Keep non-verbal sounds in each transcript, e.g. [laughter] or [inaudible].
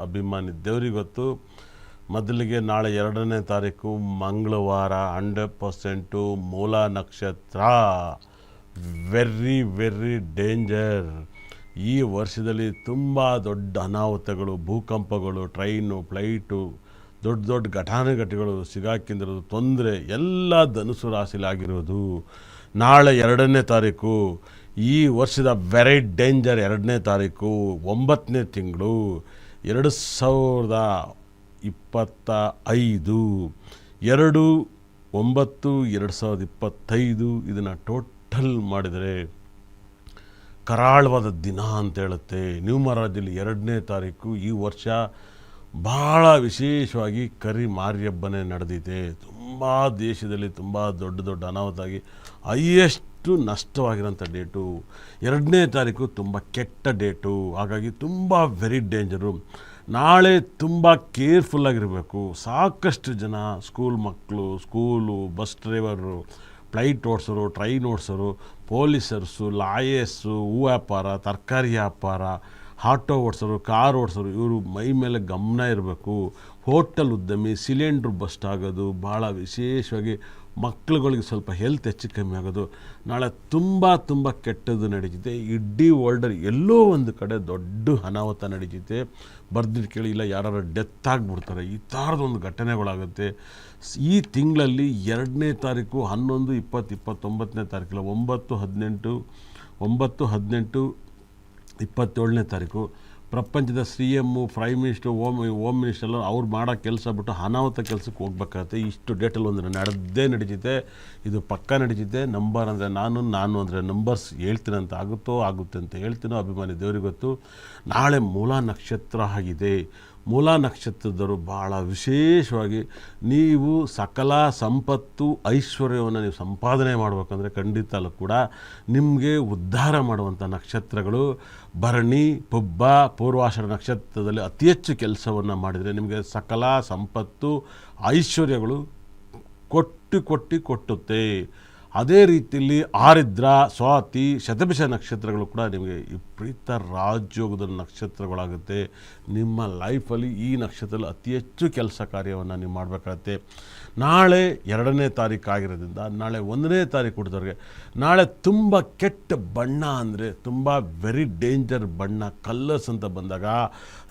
ಅಭಿಮಾನಿ ದೇವ್ರಿಗೆ ಗೊತ್ತು. ಮೊದಲಿಗೆ ನಾಳೆ ಎರಡನೇ ತಾರೀಕು ಮಂಗಳವಾರ ಹಂಡ್ರೆಡ್ ಪರ್ಸೆಂಟು ಮೂಲ ನಕ್ಷತ್ರ. ವೆರ್ರಿ ವೆರಿ ಡೇಂಜರ್ ಈ ವರ್ಷದಲ್ಲಿ ತುಂಬ ದೊಡ್ಡ ಅನಾಹುತಗಳು, ಭೂಕಂಪಗಳು, ಟ್ರೈನು, ಫ್ಲೈಟು, ದೊಡ್ಡ ದೊಡ್ಡ ಘಟಾನುಘಟಿಗಳು ಸಿಗಾಕಿಂದಿರೋದು, ತೊಂದರೆ ಎಲ್ಲ ಧನುಸು ರಾಶಿಲಾಗಿರೋದು. ನಾಳೆ ಎರಡನೇ ತಾರೀಕು, ಈ ವರ್ಷದ ವೆರಿ ಡೇಂಜರ್ ಎರಡನೇ ತಾರೀಕು, ಒಂಬತ್ತನೇ ತಿಂಗಳು. ಎರಡು ಸಾವಿರದ ಇಪ್ಪತ್ತ ಐದು ಎರಡು, ಒಂಬತ್ತು, ಎರಡು ಸಾವಿರದ ಇಪ್ಪತ್ತೈದು ಇದನ್ನು ಟೋಟಲ್ ಮಾಡಿದರೆ ಕರಾಳವಾದ ದಿನ ಅಂತ ಹೇಳುತ್ತೆ. ನ್ಯೂಮರಾಜಲ್ಲಿ ಎರಡನೇ ತಾರೀಕು. ಈ ವರ್ಷ ಭಾಳ ವಿಶೇಷವಾಗಿ ಕರಿ ಮಾರಿಯಬ್ಬನೇ ನಡೆದಿದೆ. ತುಂಬ ದೇಶದಲ್ಲಿ ತುಂಬ ದೊಡ್ಡ ದೊಡ್ಡ ಅನಾಹುತ ಆಗಿ ಹೈಯೆಸ್ಟು ನಷ್ಟವಾಗಿರೋಂಥ ಡೇಟು. ಎರಡನೇ ತಾರೀಕು ತುಂಬ ಕೆಟ್ಟ ಡೇಟು. ಹಾಗಾಗಿ ತುಂಬ ವೆರಿ ಡೇಂಜರು ನಾಳೆ ತುಂಬ ಕೇರ್ಫುಲ್ಲಾಗಿರಬೇಕು ಸಾಕಷ್ಟು ಜನ ಸ್ಕೂಲ್ ಮಕ್ಕಳು ಸ್ಕೂಲು ಬಸ್ ಡ್ರೈವರು ಫ್ಲೈಟ್ ಓಡಿಸೋರು ಟ್ರೈನ್ ಓಡಿಸೋರು ಪೊಲೀಸರ್ಸು ಲಾಯರ್ಸು ಹೂ ವ್ಯಾಪಾರ ತರಕಾರಿ ವ್ಯಾಪಾರ ಆಟೋ ಓಡಿಸೋರು ಕಾರ್ ಓಡಿಸೋರು, ಇವರು ಮೈ ಮೇಲೆ ಗಮನ ಇರಬೇಕು. ಹೋಟೆಲ್ ಉದ್ಯಮಿ, ಸಿಲಿಂಡ್ರ್ ಬಸ್ಟ್ ಆಗೋದು, ಭಾಳ ವಿಶೇಷವಾಗಿ ಮಕ್ಳುಗಳಿಗೆ ಸ್ವಲ್ಪ ಹೆಲ್ತ್ ಹೆಚ್ಚು ಕಮ್ಮಿ ಆಗೋದು. ನಾಳೆ ತುಂಬ ತುಂಬ ಕೆಟ್ಟದ್ದು ನಡೀತಿದೆ. ಇಡೀ ವರ್ಲ್ಡಲ್ಲಿ ಎಲ್ಲೋ ಒಂದು ಕಡೆ ದೊಡ್ಡ ಅನಾಹುತ ನಡೀತಿದೆ. ಬರ್ದಿದ್ದು ಕೇಳಿ ಇಲ್ಲ ಯಾರು ಡೆತ್ ಆಗಿಬಿಡ್ತಾರೆ. ಈ ಥರದೊಂದು ಘಟನೆಗಳಾಗುತ್ತೆ. ಈ ತಿಂಗಳಲ್ಲಿ ಎರಡನೇ ತಾರೀಕು ಹನ್ನೊಂದು, ಇಪ್ಪತ್ತು, ಇಪ್ಪತ್ತೊಂಬತ್ತನೇ ತಾರೀಕಿಲ್ಲ, ಒಂಬತ್ತು ಹದಿನೆಂಟು ಒಂಬತ್ತು ಹದಿನೆಂಟು, ಇಪ್ಪತ್ತೇಳನೇ ತಾರೀಕು. ಪ್ರಪಂಚದ C M prime minister, home home minister ಎಲ್ಲ ಅವ್ರು ಮಾಡೋ ಕೆಲಸ ಬಿಟ್ಟು ಅನಾಹುತ ಕೆಲಸಕ್ಕೆ ಹೋಗ್ಬೇಕಾಗತ್ತೆ. ಇಷ್ಟು ಡೇಟಲ್ಲಿ ಒಂದು ನಡೆದೇ ನಡೀತಿದೆ ಇದು ಪಕ್ಕ ನಡೀತಿದೆ ನಂಬರ್ ಅಂದರೆ ನಾನು ನಾನು ಅಂದರೆ ನಂಬರ್ಸ್ ಹೇಳ್ತೀನಿ ಆಗುತ್ತೋ, ಆಗುತ್ತೆ ಅಂತ ಹೇಳ್ತೀನೋ ಅಭಿಮಾನಿ, ದೇವ್ರಿಗೆ ಗೊತ್ತು. ನಾಳೆ ಮೂಲ ನಕ್ಷತ್ರ ಆಗಿದೆ. ಮೂಲ ನಕ್ಷತ್ರದವರು ಭಾಳ ವಿಶೇಷವಾಗಿ ನೀವು ಸಕಲ ಸಂಪತ್ತು ಐಶ್ವರ್ಯವನ್ನು ನೀವು ಸಂಪಾದನೆ ಮಾಡಬೇಕಂದ್ರೆ ಖಂಡಿತಲ್ಲೂ ಕೂಡ ನಿಮಗೆ ಉದ್ಧಾರ ಮಾಡುವಂಥ ನಕ್ಷತ್ರಗಳು ಭರಣಿ, ಪುಬ್ಬ, ಪೂರ್ವಾಷಾಢ ನಕ್ಷತ್ರದಲ್ಲಿ ಅತಿ ಹೆಚ್ಚು ಕೆಲಸವನ್ನು ಮಾಡಿದರೆ ನಿಮಗೆ ಸಕಲ ಸಂಪತ್ತು ಐಶ್ವರ್ಯಗಳು ಕೊಟ್ಟು ಕೊಟ್ಟು ಕೊಟ್ಟುತ್ತೆ. ಅದೇ ರೀತಿಯಲ್ಲಿ ಆರಿದ್ರ, ಸ್ವಾತಿ, ಶತಭಿಷ ನಕ್ಷತ್ರಗಳು ಕೂಡ ನಿಮಗೆ ವಿಪರೀತ ರಾಜಯೋಗದ ನಕ್ಷತ್ರಗಳಾಗುತ್ತೆ. ನಿಮ್ಮ ಲೈಫಲ್ಲಿ ಈ ನಕ್ಷತ್ರದಲ್ಲಿ ಅತಿ ಹೆಚ್ಚು ಕೆಲಸ ಕಾರ್ಯವನ್ನು ನೀವು ಮಾಡಬೇಕಾಗತ್ತೆ. ನಾಳೆ ಎರಡನೇ ತಾರೀಕು ಆಗಿರೋದ್ರಿಂದ ನಾಳೆ ಒಂದನೇ ತಾರೀಕು ಹುಟ್ಟಿದವ್ರಿಗೆ ನಾಳೆ ತುಂಬ ಕೆಟ್ಟ ಬಣ್ಣ ಅಂದರೆ ತುಂಬ ವೆರಿ ಡೇಂಜರ್ ಬಣ್ಣ ಕಲ್ಲರ್ಸ್ ಅಂತ ಬಂದಾಗ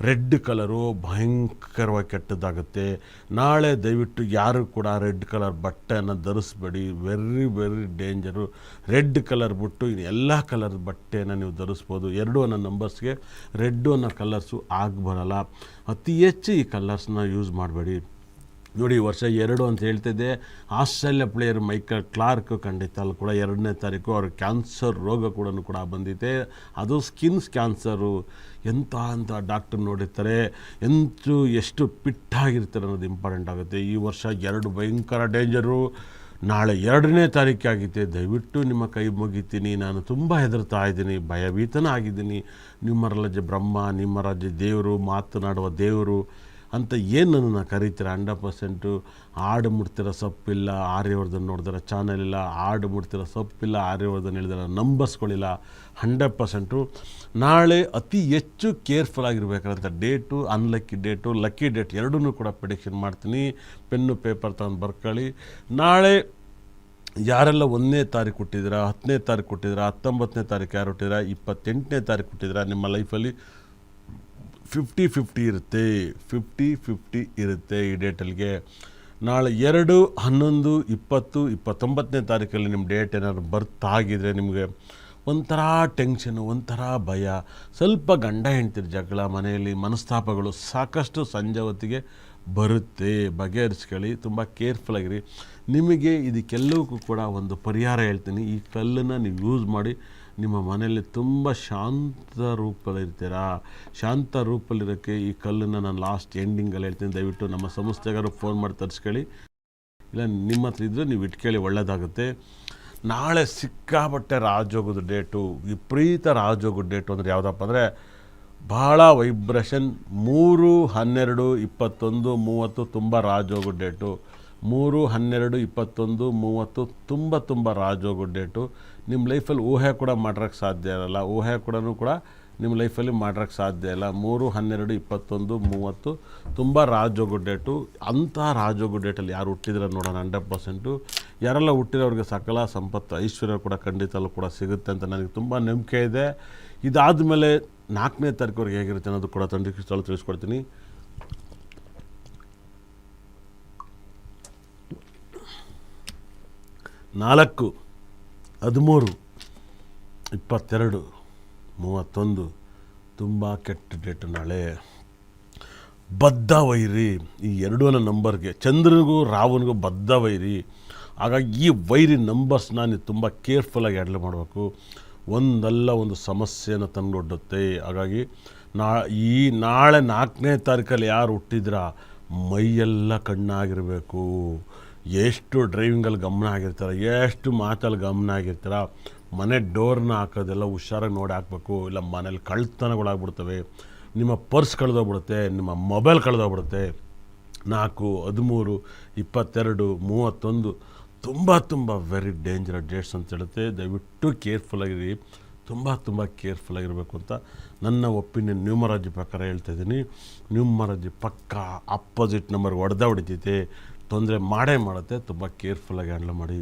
ರೆಡ್ ಕಲರು ಭಯಂಕರವಾಗಿ ಕೆಟ್ಟದ್ದಾಗುತ್ತೆ. ನಾಳೆ ದಯವಿಟ್ಟು ಯಾರು ಕೂಡ ರೆಡ್ ಕಲರ್ ಬಟ್ಟೆಯನ್ನು ಧರಿಸ್ಬೇಡಿ very very danger red colour ಬಿಟ್ಟು ಇನ್ನು ಎಲ್ಲ ಕಲರ್ ಬಟ್ಟೆಯನ್ನು ನೀವು ಧರಿಸ್ಬೋದು. ಎರಡು ಅನ್ನೋ ನಂಬರ್ಸ್ಗೆ ರೆಡ್ಡು ಅನ್ನೋ ಕಲರ್ಸು ಆಗಬರಲ್ಲ. ಅತಿ ಹೆಚ್ಚು ಈ ಕಲರ್ಸ್ನ ಯೂಸ್ ಮಾಡಬೇಡಿ. ನೋಡಿ, ವರ್ಷ ಎರಡು ಅಂತ ಹೇಳ್ತಿದ್ದೆ. ಆಸ್ಟ್ರೇಲಿಯಾ ಪ್ಲೇಯರ್ ಮೈಕಲ್ ಕ್ಲಾರ್ಕ್ ಖಂಡಿತ ಅಲ್ಲಿ ಕೂಡ ಎರಡನೇ ತಾರೀಕು ಅವ್ರ ಕ್ಯಾನ್ಸರ್ ರೋಗ ಕೂಡ ಕೂಡ ಬಂದಿದೆ. ಅದು ಸ್ಕಿನ್ಸ್ ಕ್ಯಾನ್ಸರು ಎಂಥ ಅಂತ ಡಾಕ್ಟರ್ ನೋಡಿರ್ತಾರೆ. ಎಂತೂ, ಎಷ್ಟು ಪಿಟ್ಟಾಗಿರ್ತಾರೆ ಅನ್ನೋದು ಇಂಪಾರ್ಟೆಂಟ್ ಆಗುತ್ತೆ. ಈ ವರ್ಷ ಎರಡು ಭಯಂಕರ ಡೇಂಜರು ನಾಳೆ ಎರಡನೇ ತಾರೀಕಾಗಿದೆ ದಯವಿಟ್ಟು ನಿಮ್ಮ ಕೈ ಮುಗಿತೀನಿ. ನಾನು ತುಂಬ ಹೆದರ್ತಾ ಇದ್ದೀನಿ. ಭಯಭೀತನ ಆಗಿದ್ದೀನಿ ನಿಮ್ಮ ರಾಜ್ಯ ಬ್ರಹ್ಮ, ನಿಮ್ಮ ರಾಜ್ಯ ದೇವರು, ಮಾತನಾಡುವ ದೇವರು ಅಂತ ಏನು ನನ್ನನ್ನು ಕರೀತೀರ? ಹಂಡ್ರೆಡ್ ಪರ್ಸೆಂಟು ಹಾಡು ಮುಡ್ತಿರೋ ಸೊಪ್ಪಿಲ್ಲ, ಆರ್ಯವರ್ಧನ್ ನೋಡಿದ್ರೆ ಚಾನಲ್ ಇಲ್ಲ, ಹಾಡು ಮುಡ್ತಿರೋ ಸೊಪ್ಪಿಲ್ಲ, ಆರ್ಯವರ್ಧನ್ ಹೇಳಿದಾರೆ ನಂಬರ್ಸ್ಗಳಿಲ್ಲ ಹಂಡ್ರೆಡ್ ಪರ್ಸೆಂಟು ನಾಳೆ ಅತಿ ಹೆಚ್ಚು careful ಆಗಿರ್ಬೇಕಂತ date unlucky date lucky date ಎರಡೂ ಕೂಡ ಪ್ರಿಡಿಕ್ಷನ್ ಮಾಡ್ತೀನಿ. ಪೆನ್ನು ಪೇಪರ್ ತಗೊಂಡು ಬರ್ಕೊಳ್ಳಿ. ನಾಳೆ ಯಾರೆಲ್ಲ ಒಂದನೇ ತಾರೀಕು ಕೊಟ್ಟಿದ್ದೀರಾ ಹತ್ತನೇ ತಾರೀಕು ಕೊಟ್ಟಿದ್ದೀರಾ ಹತ್ತೊಂಬತ್ತನೇ ತಾರೀಕು ಯಾರು ಹುಟ್ಟಿದ್ದೀರಾ, ಇಪ್ಪತ್ತೆಂಟನೇ ತಾರೀಕು ಕೊಟ್ಟಿದ್ದೀರಾ ನಿಮ್ಮ ಲೈಫಲ್ಲಿ ಫಿಫ್ಟಿ ಫಿಫ್ಟಿ ಇರುತ್ತೆ. ಫಿಫ್ಟಿ ಫಿಫ್ಟಿ ಇರುತ್ತೆ ಈ ಡೇಟಲ್ಲಿಗೆ ನಾಳೆ ಎರಡು, ಹನ್ನೊಂದು, ಇಪ್ಪತ್ತು, ಇಪ್ಪತ್ತೊಂಬತ್ತನೇ ತಾರೀಕಲ್ಲಿ ನಿಮ್ಮ ಡೇಟ್ ಏನಾದ್ರು ಬರ್ತಾಗಿದ್ರೆ ನಿಮಗೆ ಒಂಥರ ಟೆನ್ಷನು ಒಂಥರ ಭಯ. ಸ್ವಲ್ಪ ಗಂಡ, ಹೆಂಡ್ತಿರ ಜಗಳ, ಮನೆಯಲ್ಲಿ ಮನಸ್ತಾಪಗಳು ಸಾಕಷ್ಟು ಸಂಜೆ ಹೊತ್ತಿಗೆ ಬರುತ್ತೆ. ಬಗೆಹರಿಸ್ಕೊಳ್ಳಿ, ತುಂಬ ಕೇರ್ಫುಲ್ ಆಗಿರಿ. ನಿಮಗೆ ಇದಕ್ಕೆಲ್ಲವಕ್ಕೂ ಕೂಡ ಒಂದು ಪರಿಹಾರ ಹೇಳ್ತೀನಿ. ಈ ಕಲ್ಲನ್ನು ನೀವು ಯೂಸ್ ಮಾಡಿ ನಿಮ್ಮ ಮನೆಯಲ್ಲಿ ತುಂಬ ಶಾಂತ ರೂಪದಲ್ಲಿರ್ತೀರಾ? ಶಾಂತ ರೂಪದಲ್ಲಿರೋಕ್ಕೆ ಈ ಕಲ್ಲನ್ನು ನಾನು ಲಾಸ್ಟ್ ಎಂಡಿಂಗಲ್ಲಿ ಹೇಳ್ತೀನಿ. ದಯವಿಟ್ಟು ನಮ್ಮ ಸಂಸ್ಥೆಗಾರು ಫೋನ್ ಮಾಡಿ ತರಿಸ್ಕೊಳ್ಳಿ. ಇಲ್ಲ, ನಿಮ್ಮ ಹತ್ರ ಇದ್ದರೆ ನೀವು ಇಟ್ಕೇಳಿ ಒಳ್ಳೆಯದಾಗುತ್ತೆ ನಾಳೆ ಸಿಕ್ಕಾಪಟ್ಟೆ ರಾಜೋಗದ ಡೇಟು ವಿಪರೀತ ರಾಜೋಗದ ಡೇಟು ಅಂದರೆ ಯಾವುದಪ್ಪ ಅಂದರೆ ಭಾಳ ವೈಬ್ರೇಷನ್ ಮೂರು, ಹನ್ನೆರಡು, ಇಪ್ಪತ್ತೊಂದು, ಮೂವತ್ತು ತುಂಬ ರಾಜೋಗದ ಡೇಟು ಮೂರು, ಹನ್ನೆರಡು, ಇಪ್ಪತ್ತೊಂದು, ಮೂವತ್ತು ತುಂಬ ತುಂಬ ರಾಜೋಗದ ಡೇಟು ನಿಮ್ಮ ಲೈಫಲ್ಲಿ ಊಹೆ ಕೂಡ ಮಾಡೋಕ್ಕೆ ಸಾಧ್ಯ ಇರಲ್ಲ. ಊಹೆ ಕೂಡ ಕೂಡ ನಿಮ್ಮ ಲೈಫಲ್ಲಿ ಮಾಡೋಕ್ಕೆ ಸಾಧ್ಯ ಇಲ್ಲ. ಮೂರು, ಹನ್ನೆರಡು, ಇಪ್ಪತ್ತೊಂದು, ಮೂವತ್ತು ತುಂಬ ರಾಜೋಗು ಡೇಟು ಅಂಥ ರಾಜೋಗು ಡೇಟಲ್ಲಿ ಯಾರು ಹುಟ್ಟಿದ್ರೆ ನೋಡೋಣ. ಹಂಡ್ರೆಡ್ ಪರ್ಸೆಂಟು ಯಾರೆಲ್ಲ ಹುಟ್ಟಿರೋರಿಗೆ ಸಕಲ ಸಂಪತ್ತು, ಐಶ್ವರ್ಯ ಕೂಡ ಖಂಡಿತಲ್ಲೂ ಕೂಡ ಸಿಗುತ್ತೆ ಅಂತ ನನಗೆ ತುಂಬ ನಂಬಿಕೆ ಇದೆ. ಇದಾದ ಮೇಲೆ ನಾಲ್ಕನೇ ತಾರೀಕುವರೆಗೆ ಹೇಗಿರುತ್ತೆ ಅನ್ನೋದು ಕೂಡ ತಂಡ ತಿಳಿಸ್ಕೊಡ್ತೀನಿ. ನಾಲ್ಕು. ಹದಿಮೂರು, ಇಪ್ಪತ್ತೆರಡು, ಮೂವತ್ತೊಂದು, ತುಂಬ ಕೆಟ್ಟ ಡೇಟ್ ನಾಳೆ. ಬದ್ಧ ವೈರಿ, ಈ ಎರಡೂ ನಂಬರ್ಗೆ, ಚಂದ್ರನಿಗೂ ರಾವನಿಗೂ ಬದ್ಧ ವೈರಿ. ಹಾಗಾಗಿ ಈ ವೈರಿ ನಂಬರ್ಸ್ ನಾನು ತುಂಬ ಕೇರ್ಫುಲ್ಲಾಗಿ ಹ್ಯಾಂಡಲ್ ಮಾಡಬೇಕು. ಒಂದಲ್ಲ ಒಂದು ಸಮಸ್ಯೆಯನ್ನು ತಂದೊಡ್ಡುತ್ತೆ ಹಾಗಾಗಿ ನಾ, ಈ ನಾಳೆ ನಾಲ್ಕನೇ ತಾರೀಕಲ್ಲಿ ಯಾರು ಹುಟ್ಟಿದ್ರ, ಮೈಯೆಲ್ಲ ಕಣ್ಣಾಗಿರಬೇಕು. ಎಷ್ಟು ಡ್ರೈವಿಂಗಲ್ಲಿ ಗಮನ ಆಗಿರ್ತಾರೆ ಎಷ್ಟು ಮಾತಲ್ಲಿ ಗಮನ ಆಗಿರ್ತಾರ ಮನೆ ಡೋರ್ನ ಹಾಕೋದೆಲ್ಲ ಹುಷಾರಾಗಿ ನೋಡಿ ಹಾಕಬೇಕು. ಇಲ್ಲ, ಮನೇಲಿ ಕಳ್ತನಗಳಾಗ್ಬಿಡ್ತವೆ ನಿಮ್ಮ ಪರ್ಸ್ ಕಳೆದೋಗ್ಬಿಡುತ್ತೆ, ನಿಮ್ಮ ಮೊಬೈಲ್ ಕಳೆದೋಗ್ಬಿಡುತ್ತೆ. ನಾಲ್ಕು, ಹದಿಮೂರು, ಇಪ್ಪತ್ತೆರಡು, ಮೂವತ್ತೊಂದು, ತುಂಬ ತುಂಬ ವೆರಿ ಡೇಂಜರಸ್ ಡೇಟ್ಸ್ ಅಂತ ಹೇಳುತ್ತೆ. ದಯವಿಟ್ಟು ಕೇರ್ಫುಲ್ಲಾಗಿರಿ ತುಂಬ ತುಂಬ ಕೇರ್ಫುಲ್ಲಾಗಿರಬೇಕು ಅಂತ ನನ್ನ ಒಪಿನಿಯನ್ ನ್ಯೂಮರಾಜಿ ಪ್ರಕಾರ ಹೇಳ್ತಾ ಇದ್ದೀನಿ. ನ್ಯೂಮರಾಜಿ ಪಕ್ಕ ಅಪೋಸಿಟ್ ನಂಬರ್ ಹೊಡೆದ ಹೊಡಿತೈತೆ. ತೊಂದರೆ ಮಾಡೇ ಮಾಡುತ್ತೆ, ತುಂಬ ಕೇರ್ಫುಲ್ಲಾಗಿ ಹ್ಯಾಂಡಲ್ ಮಾಡಿ.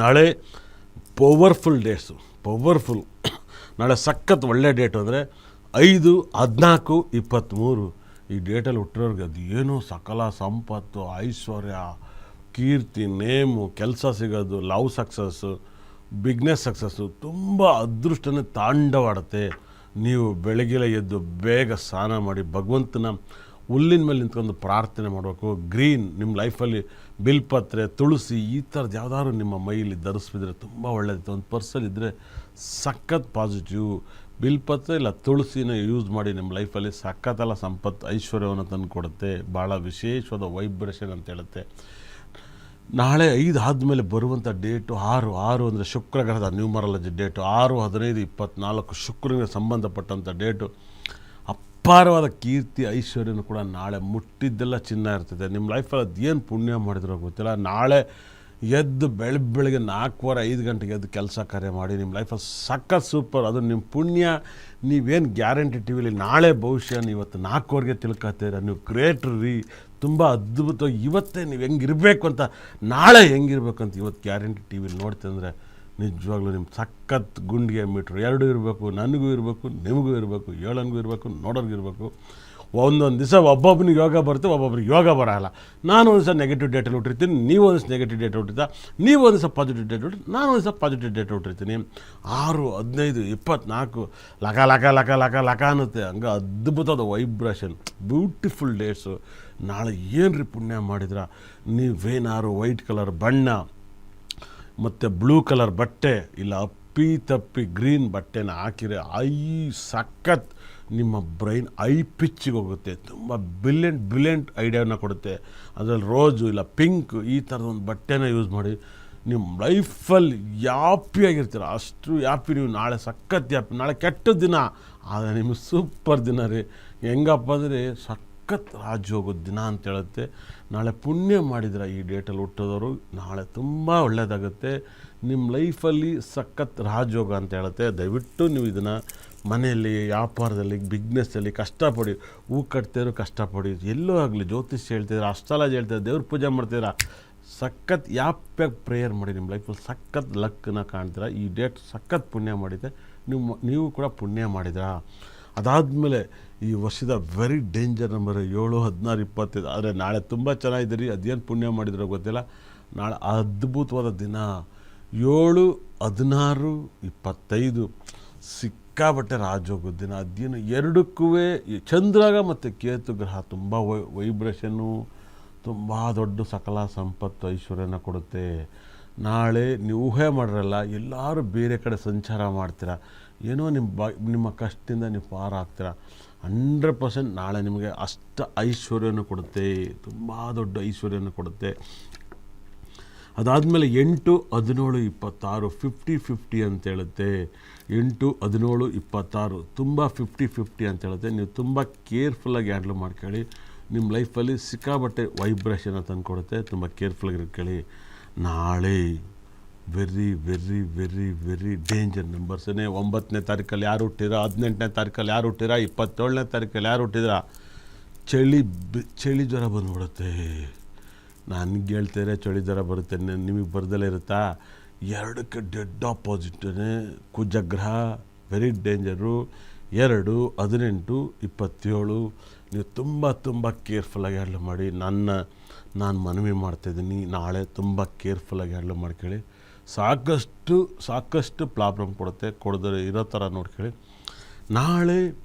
ನಾಳೆ ಪವರ್ಫುಲ್ ಡೇಟ್ಸು ಪವರ್ಫುಲ್ ನಾಳೆ ಸಖತ್ ಒಳ್ಳೆ ಡೇಟ್ ಅಂದರೆ ಐದು, ಹದಿನಾಲ್ಕು ಇಪ್ಪತ್ತ್ಮೂರು ಈ ಡೇಟಲ್ಲಿ ಹುಟ್ಟಿರೋರ್ಗೆ ಅದು ಏನು ಸಕಲ ಸಂಪತ್ತು, ಐಶ್ವರ್ಯ, ಕೀರ್ತಿ ನೇಮು ಕೆಲಸ ಸಿಗೋದು ಲವ್ ಸಕ್ಸಸ್ಸು ಬಿಗ್ನೆಸ್ ಸಕ್ಸಸ್ಸು ತುಂಬ ಅದೃಷ್ಟನೇ ತಾಂಡವಾಡುತ್ತೆ. ನೀವು ಬೆಳಗ್ಗೆ ಎದ್ದು ಬೇಗ ಸ್ನಾನ ಮಾಡಿ ಭಗವಂತನ ಹುಲ್ಲಿನ ಮೇಲೆ ನಿಂತ್ಕೊಂಡು ಪ್ರಾರ್ಥನೆ ಮಾಡಬೇಕು. ಗ್ರೀನ್, ನಿಮ್ಮ ಲೈಫಲ್ಲಿ ಬಿಲ್ಪತ್ರೆ ತುಳಸಿ, ಈ ಥರದ್ದು ಯಾವ್ದಾದ್ರು ನಿಮ್ಮ ಮೈಯಲ್ಲಿ ಧರಿಸ್ಬಿದ್ರೆ ತುಂಬ ಒಳ್ಳೆಯದಿತ್ತು ಒಂದು ಪರ್ಸಲ್ಲಿ ಇದ್ದರೆ ಸಖತ್ ಪಾಸಿಟಿವ್. ಬಿಲ್ಪತ್ರೆ ಇಲ್ಲ, ತುಳಸಿನ ಯೂಸ್ ಮಾಡಿ ನಿಮ್ಮ ಲೈಫಲ್ಲಿ ಸಖತ್ತಲ್ಲ ಸಂಪತ್ತು, ಐಶ್ವರ್ಯವನ್ನು ತಂದು ಕೊಡುತ್ತೆ. ಭಾಳ ವಿಶೇಷವಾದ ವೈಬ್ರೇಷನ್ ಅಂತ ಹೇಳುತ್ತೆ. ನಾಳೆ ಐದು ಆದಮೇಲೆ ಬರುವಂಥ ಡೇಟು ಆರು ಆರು ಅಂದರೆ ಶುಕ್ರ ಗ್ರಹದ ನ್ಯೂಮರಾಲಜಿ ಡೇಟು. ಆರು, ಹದಿನೈದು ಇಪ್ಪತ್ತ್ನಾಲ್ಕು ಶುಕ್ರನಿಗೆ ಸಂಬಂಧಪಟ್ಟಂಥ ಡೇಟು. ಅಪಾರವಾದ ಕೀರ್ತಿ, ಐಶ್ವರ್ಯನೂ ಕೂಡ ನಾಳೆ ಮುಟ್ಟಿದ್ದೆಲ್ಲ ಚಿನ್ನ ಇರ್ತದೆ. ನಿಮ್ಮ ಲೈಫಲ್ಲಿ ಅದೇನು ಪುಣ್ಯ ಮಾಡಿದ್ರೋ ಗೊತ್ತಿಲ್ಲ. ನಾಳೆ ಎದ್ದು ಬೆಳ, ಬೆಳಗ್ಗೆ ನಾಲ್ಕುವರೆ, ಐದು ಗಂಟೆಗೆ ಎದ್ದು ಕೆಲಸ ಕಾರ್ಯ ಮಾಡಿ ನಿಮ್ಮ ಲೈಫಲ್ಲಿ ಸಖತ್ ಸೂಪರ್ ಅದು ನಿಮ್ಮ ಪುಣ್ಯ. ನೀವೇನು ಗ್ಯಾರಂಟಿ ಟಿ ವಿಲಿ ನಾಳೆ ಭವಿಷ್ಯ ನೀವು ಇವತ್ತು ನಾಲ್ಕುವರೆಗೆ ತಿಳ್ಕೊತೀರ ನೀವು ಕ್ರಿಯೇಟ್ರ್ ರೀ. ತುಂಬ ಅದ್ಭುತ ಇವತ್ತೇ ನೀವು ಹೆಂಗಿರಬೇಕು ಅಂತ ನಾಳೆ ಹೆಂಗಿರ್ಬೇಕು ಅಂತ ಇವತ್ತು ಗ್ಯಾರಂಟಿ ಟಿ ವಿಲಿ ನೋಡ್ತಂದರೆ ನಿಜವಾಗ್ಲೂ ನಿಮ್ಮ ಸಖತ್ ಗುಂಡಿಗೆ ಮೀಟ್ರ್ ಎರಡೂ ಇರಬೇಕು, ನನಗೂ ಇರಬೇಕು, ನಿಮಗೂ ಇರಬೇಕು ಏಳನಿಗೂ ಇರಬೇಕು, ನೋಡೋರ್ಗೂ ಇರಬೇಕು. ಒಂದೊಂದು ದಿವಸ ಒಬ್ಬೊಬ್ಬನಿಗೆ ಯೋಗ ಬರುತ್ತೆ, ಒಬ್ಬೊಬ್ರಿಗೆ ಯೋಗ ಬರೋಲ್ಲ. ನಾನು ಒಂದು ದಿವಸ ನೆಗೆಟಿವ್ ಡೇಟಲ್ಲಿ ಹುಟ್ಟಿರ್ತೀನಿ, ನೀವು ಒಂದು ದಿವಸ ನೆಗೆಟಿವ್ ಡೇಟ್ ಹುಟ್ಟಿರ್ತಾ ನೀವು ಒಂದು ದಿವಸ ಪಾಸಿಟಿವ್ ಡೇಟ್ ಹುಟ್ಟಿ ನಾನು ಒಂದು ದಿವಸ ಪಾಸಿಟಿವ್ ಡೇಟ್ ಹುಟ್ಟಿರ್ತೀನಿ. ಆರು, ಹದಿನೈದು, ಇಪ್ಪತ್ನಾಲ್ಕು, ಲಕ ಲಕ ಲಕ ಲಕ ಲಕ ಅನ್ನುತ್ತೆ. ಹಂಗೆ ಅದ್ಭುತದ ವೈಬ್ರೇಷನ್ ಬ್ಯೂಟಿಫುಲ್ ಡೇಟ್ಸು ನಾಳೆ ಏನು ರೀ ಪುಣ್ಯ ಮಾಡಿದ್ರ? ನೀವೇನಾರು ವೈಟ್ ಕಲರ್ ಬಣ್ಣ ಮತ್ತು ಬ್ಲೂ ಕಲರ್ ಬಟ್ಟೆ, ಇಲ್ಲ ಅಪ್ಪಿ ತಪ್ಪಿ ಗ್ರೀನ್ ಬಟ್ಟೆನ ಹಾಕಿದರೆ ಐ ಸಖತ್ ನಿಮ್ಮ ಬ್ರೈನ್ ಐ ಪಿಚ್ಚಿಗೆ ಹೋಗುತ್ತೆ. ತುಂಬ ಬ್ರಿಲಿಯಂಟ್ ಬ್ರಿಲಿಯಂಟ್ ಐಡಿಯಾನ ಕೊಡುತ್ತೆ. ಅದರಲ್ಲಿ ರೋಜು ಇಲ್ಲ ಪಿಂಕ್ ಈ ಥರದ ಒಂದು ಬಟ್ಟೆನ ಯೂಸ್ ಮಾಡಿ ನಿಮ್ಮ ಲೈಫಲ್ಲಿ ಯಾಪಿಯಾಗಿರ್ತೀರ ಅಷ್ಟು ಯಾಪಿ ನೀವು ನಾಳೆ ಸಖತ್ ಯಾಪಿ, ನಾಳೆ ಕೆಟ್ಟ ದಿನ. ಆದರೆ ನಿಮಗೆ ಸೂಪರ್ ದಿನ ರೀ. ಹೆಂಗಪ್ಪ ಅಂದರೆ ಸಖತ್ ಹೋಗೋ ದಿನ ಅಂತ ಹೇಳುತ್ತೆ. ನಾಳೆ ಪುಣ್ಯ ಮಾಡಿದ್ರ ಈ ಡೇಟಲ್ಲಿ ಹುಟ್ಟೋದವರು, ನಾಳೆ ತುಂಬ ಒಳ್ಳೆಯದಾಗುತ್ತೆ ನಿಮ್ಮ ಲೈಫಲ್ಲಿ ಸಖತ್ ರಾಜಯೋಗ ಅಂತ ಹೇಳುತ್ತೆ. ದಯವಿಟ್ಟು ನೀವು ಇದನ್ನು ಮನೆಯಲ್ಲಿ, ವ್ಯಾಪಾರದಲ್ಲಿ ಬಿಗ್ನೆಸ್ಸಲ್ಲಿ ಕಷ್ಟಪಡಿ ಹೂ ಕಟ್ತಿದ್ರು ಕಷ್ಟಪಡಿ, ಎಲ್ಲೋ ಆಗಲಿ ಜ್ಯೋತಿಷ್ಯ ಹೇಳ್ತಿದ್ರೆ ಅಷ್ಟಲಾಜ್ ಹೇಳ್ತಿದ್ರೆ, ದೇವ್ರ ಪೂಜೆ ಮಾಡ್ತೀರಾ ಸಖತ್ ಯಾಪ್ಯಾಗಿ ಪ್ರೇಯರ್ ಮಾಡಿ ನಿಮ್ಮ ಲೈಫಲ್ಲಿ ಸಖತ್ ಲಕ್ಕನ್ನ ಕಾಣ್ತೀರಾ. ಈ ಡೇಟ್ ಸಖತ್ ಪುಣ್ಯ ಮಾಡಿದೆ. ನೀವು ನೀವು ಕೂಡ ಪುಣ್ಯ ಮಾಡಿದ್ರಾ. ಅದಾದಮೇಲೆ ಈ ವರ್ಷದ ವೆರಿ ಡೇಂಜರ್ ನಂಬರ್ ಏಳು, ಹದಿನಾರು, ಇಪ್ಪತ್ತೈದು. ಆದರೆ ನಾಳೆ ತುಂಬ ಚೆನ್ನಾಗಿದ್ದೀರಿ. ಅದೇನು ಪುಣ್ಯ ಮಾಡಿದ್ರೋ ಗೊತ್ತಿಲ್ಲ. ನಾಳೆ ಅದ್ಭುತವಾದ ದಿನ. ಏಳು, ಹದಿನಾರು, ಇಪ್ಪತ್ತೈದು. ಸಿಕ್ಕಾಬಟ್ಟೆ ರಾಜೋಗದ ದಿನ. ಅದೇನು ಎರಡಕ್ಕೂ ಚಂದ್ರಾಗ ಮತ್ತು ಕೇತು ಗ್ರಹ. ತುಂಬ ವೈ ವೈಬ್ರೇಷನ್ನು ತುಂಬ ದೊಡ್ಡ ಸಕಲ ಸಂಪತ್ತು ಐಶ್ವರ್ಯನ ಕೊಡುತ್ತೆ. ನಾಳೆ ನೀವು ಊಹೆ ಮಾಡಿರಲ್ಲ. ಎಲ್ಲರೂ ಬೇರೆ ಕಡೆ ಸಂಚಾರ ಮಾಡ್ತೀರ? ಏನೋ ನಿಮ್ಮ ಬ, ನಿಮ್ಮ ಕಷ್ಟದಿಂದ ನೀವು ಪಾರಾಗ್ತೀರಾ. ಹಂಡ್ರೆಡ್ ಪರ್ಸೆಂಟ್ ನಾಳೆ ನಿಮಗೆ ಅಷ್ಟು ಐಶ್ವರ್ಯನ ಕೊಡುತ್ತೆ, ತುಂಬ ದೊಡ್ಡ ಐಶ್ವರ್ಯನ ಕೊಡುತ್ತೆ. ಅದಾದಮೇಲೆ ಎಂಟು ಹದಿನೇಳು ಇಪ್ಪತ್ತಾರು, ಫಿಫ್ಟಿ ಫಿಫ್ಟಿ ಅಂತ ಹೇಳುತ್ತೆ. ಎಂಟು ಹದಿನೇಳು ಇಪ್ಪತ್ತಾರು, ತುಂಬ ಫಿಫ್ಟಿ ಫಿಫ್ಟಿ ಅಂತ ಹೇಳುತ್ತೆ. ನೀವು ತುಂಬ ಕೇರ್ಫುಲ್ಲಾಗಿ ಹ್ಯಾಂಡ್ಲ್ ಮಾಡ್ಕೊಳ್ಳಿ. ನಿಮ್ಮ ಲೈಫಲ್ಲಿ ಸಿಕ್ಕಾಬಟ್ಟೆ ವೈಬ್ರೇಷನ್ ತಂದುಕೊಡುತ್ತೆ. ತುಂಬ ಕೇರ್ಫುಲ್ಲಾಗಿ ಇಟ್ಕೊಳ್ಳಿ ನಾಳೆ very very very very danger ನಂಬರ್ಸೇ ಒಂಬತ್ತನೇ ತಾರೀಕಲ್ಲಿ ಯಾರು ಹುಟ್ಟಿರ ಹದಿನೆಂಟನೇ ತಾರೀಕಲ್ಲಿ ಯಾರು ಹುಟ್ಟಿರ ಇಪ್ಪತ್ತೇಳನೇ ತಾರೀಕಲ್ಲಿ ಯಾರು ಹುಟ್ಟಿದ್ರ, ಚಳಿ ಚಳಿ ಜ್ವರ ಬಂದ್ಬಿಡುತ್ತೆ. ನನಗೆ ಹೇಳ್ತಾರೆ ಚಳಿ ಜ್ವರ ಬರುತ್ತೆ. ನಿಮಗೆ ಬರ್ದಲ್ಲೇ ಇರುತ್ತಾ? ಎರಡಕ್ಕೆ ಡೆಡ್ ಆಪೋಸಿಟೇ ಕುಜಗ್ರಹ ವೆರಿ ಡೇಂಜರು ಎರಡು, ಹದಿನೆಂಟು, ಇಪ್ಪತ್ತೇಳು. ನೀವು ತುಂಬ ತುಂಬ ಕೇರ್ಫುಲ್ಲಾಗಿ ಹ್ಯಾಂಡಲ್ ಮಾಡಿ. ನನ್ನ, ನಾನು ಮನವಿ ಮಾಡ್ತಾಯಿದ್ದೀನಿ ನಾಳೆ ತುಂಬ ಕೇರ್ಫುಲ್ಲಾಗಿ ಹ್ಯಾಂಡಲ್ ಮಾಡ್ಕೊಳ್ಳಿ. ಸಾಕಷ್ಟು ಸಾಕಷ್ಟು ಪ್ರಾಬ್ಲಮ್ ಕೊಡುತ್ತೆ. ಕೊಡದ್ರೆ ಇರೋ ಥರ ನೋಡ್ಕೊಳ್ಳಿ. ನಾಳೆ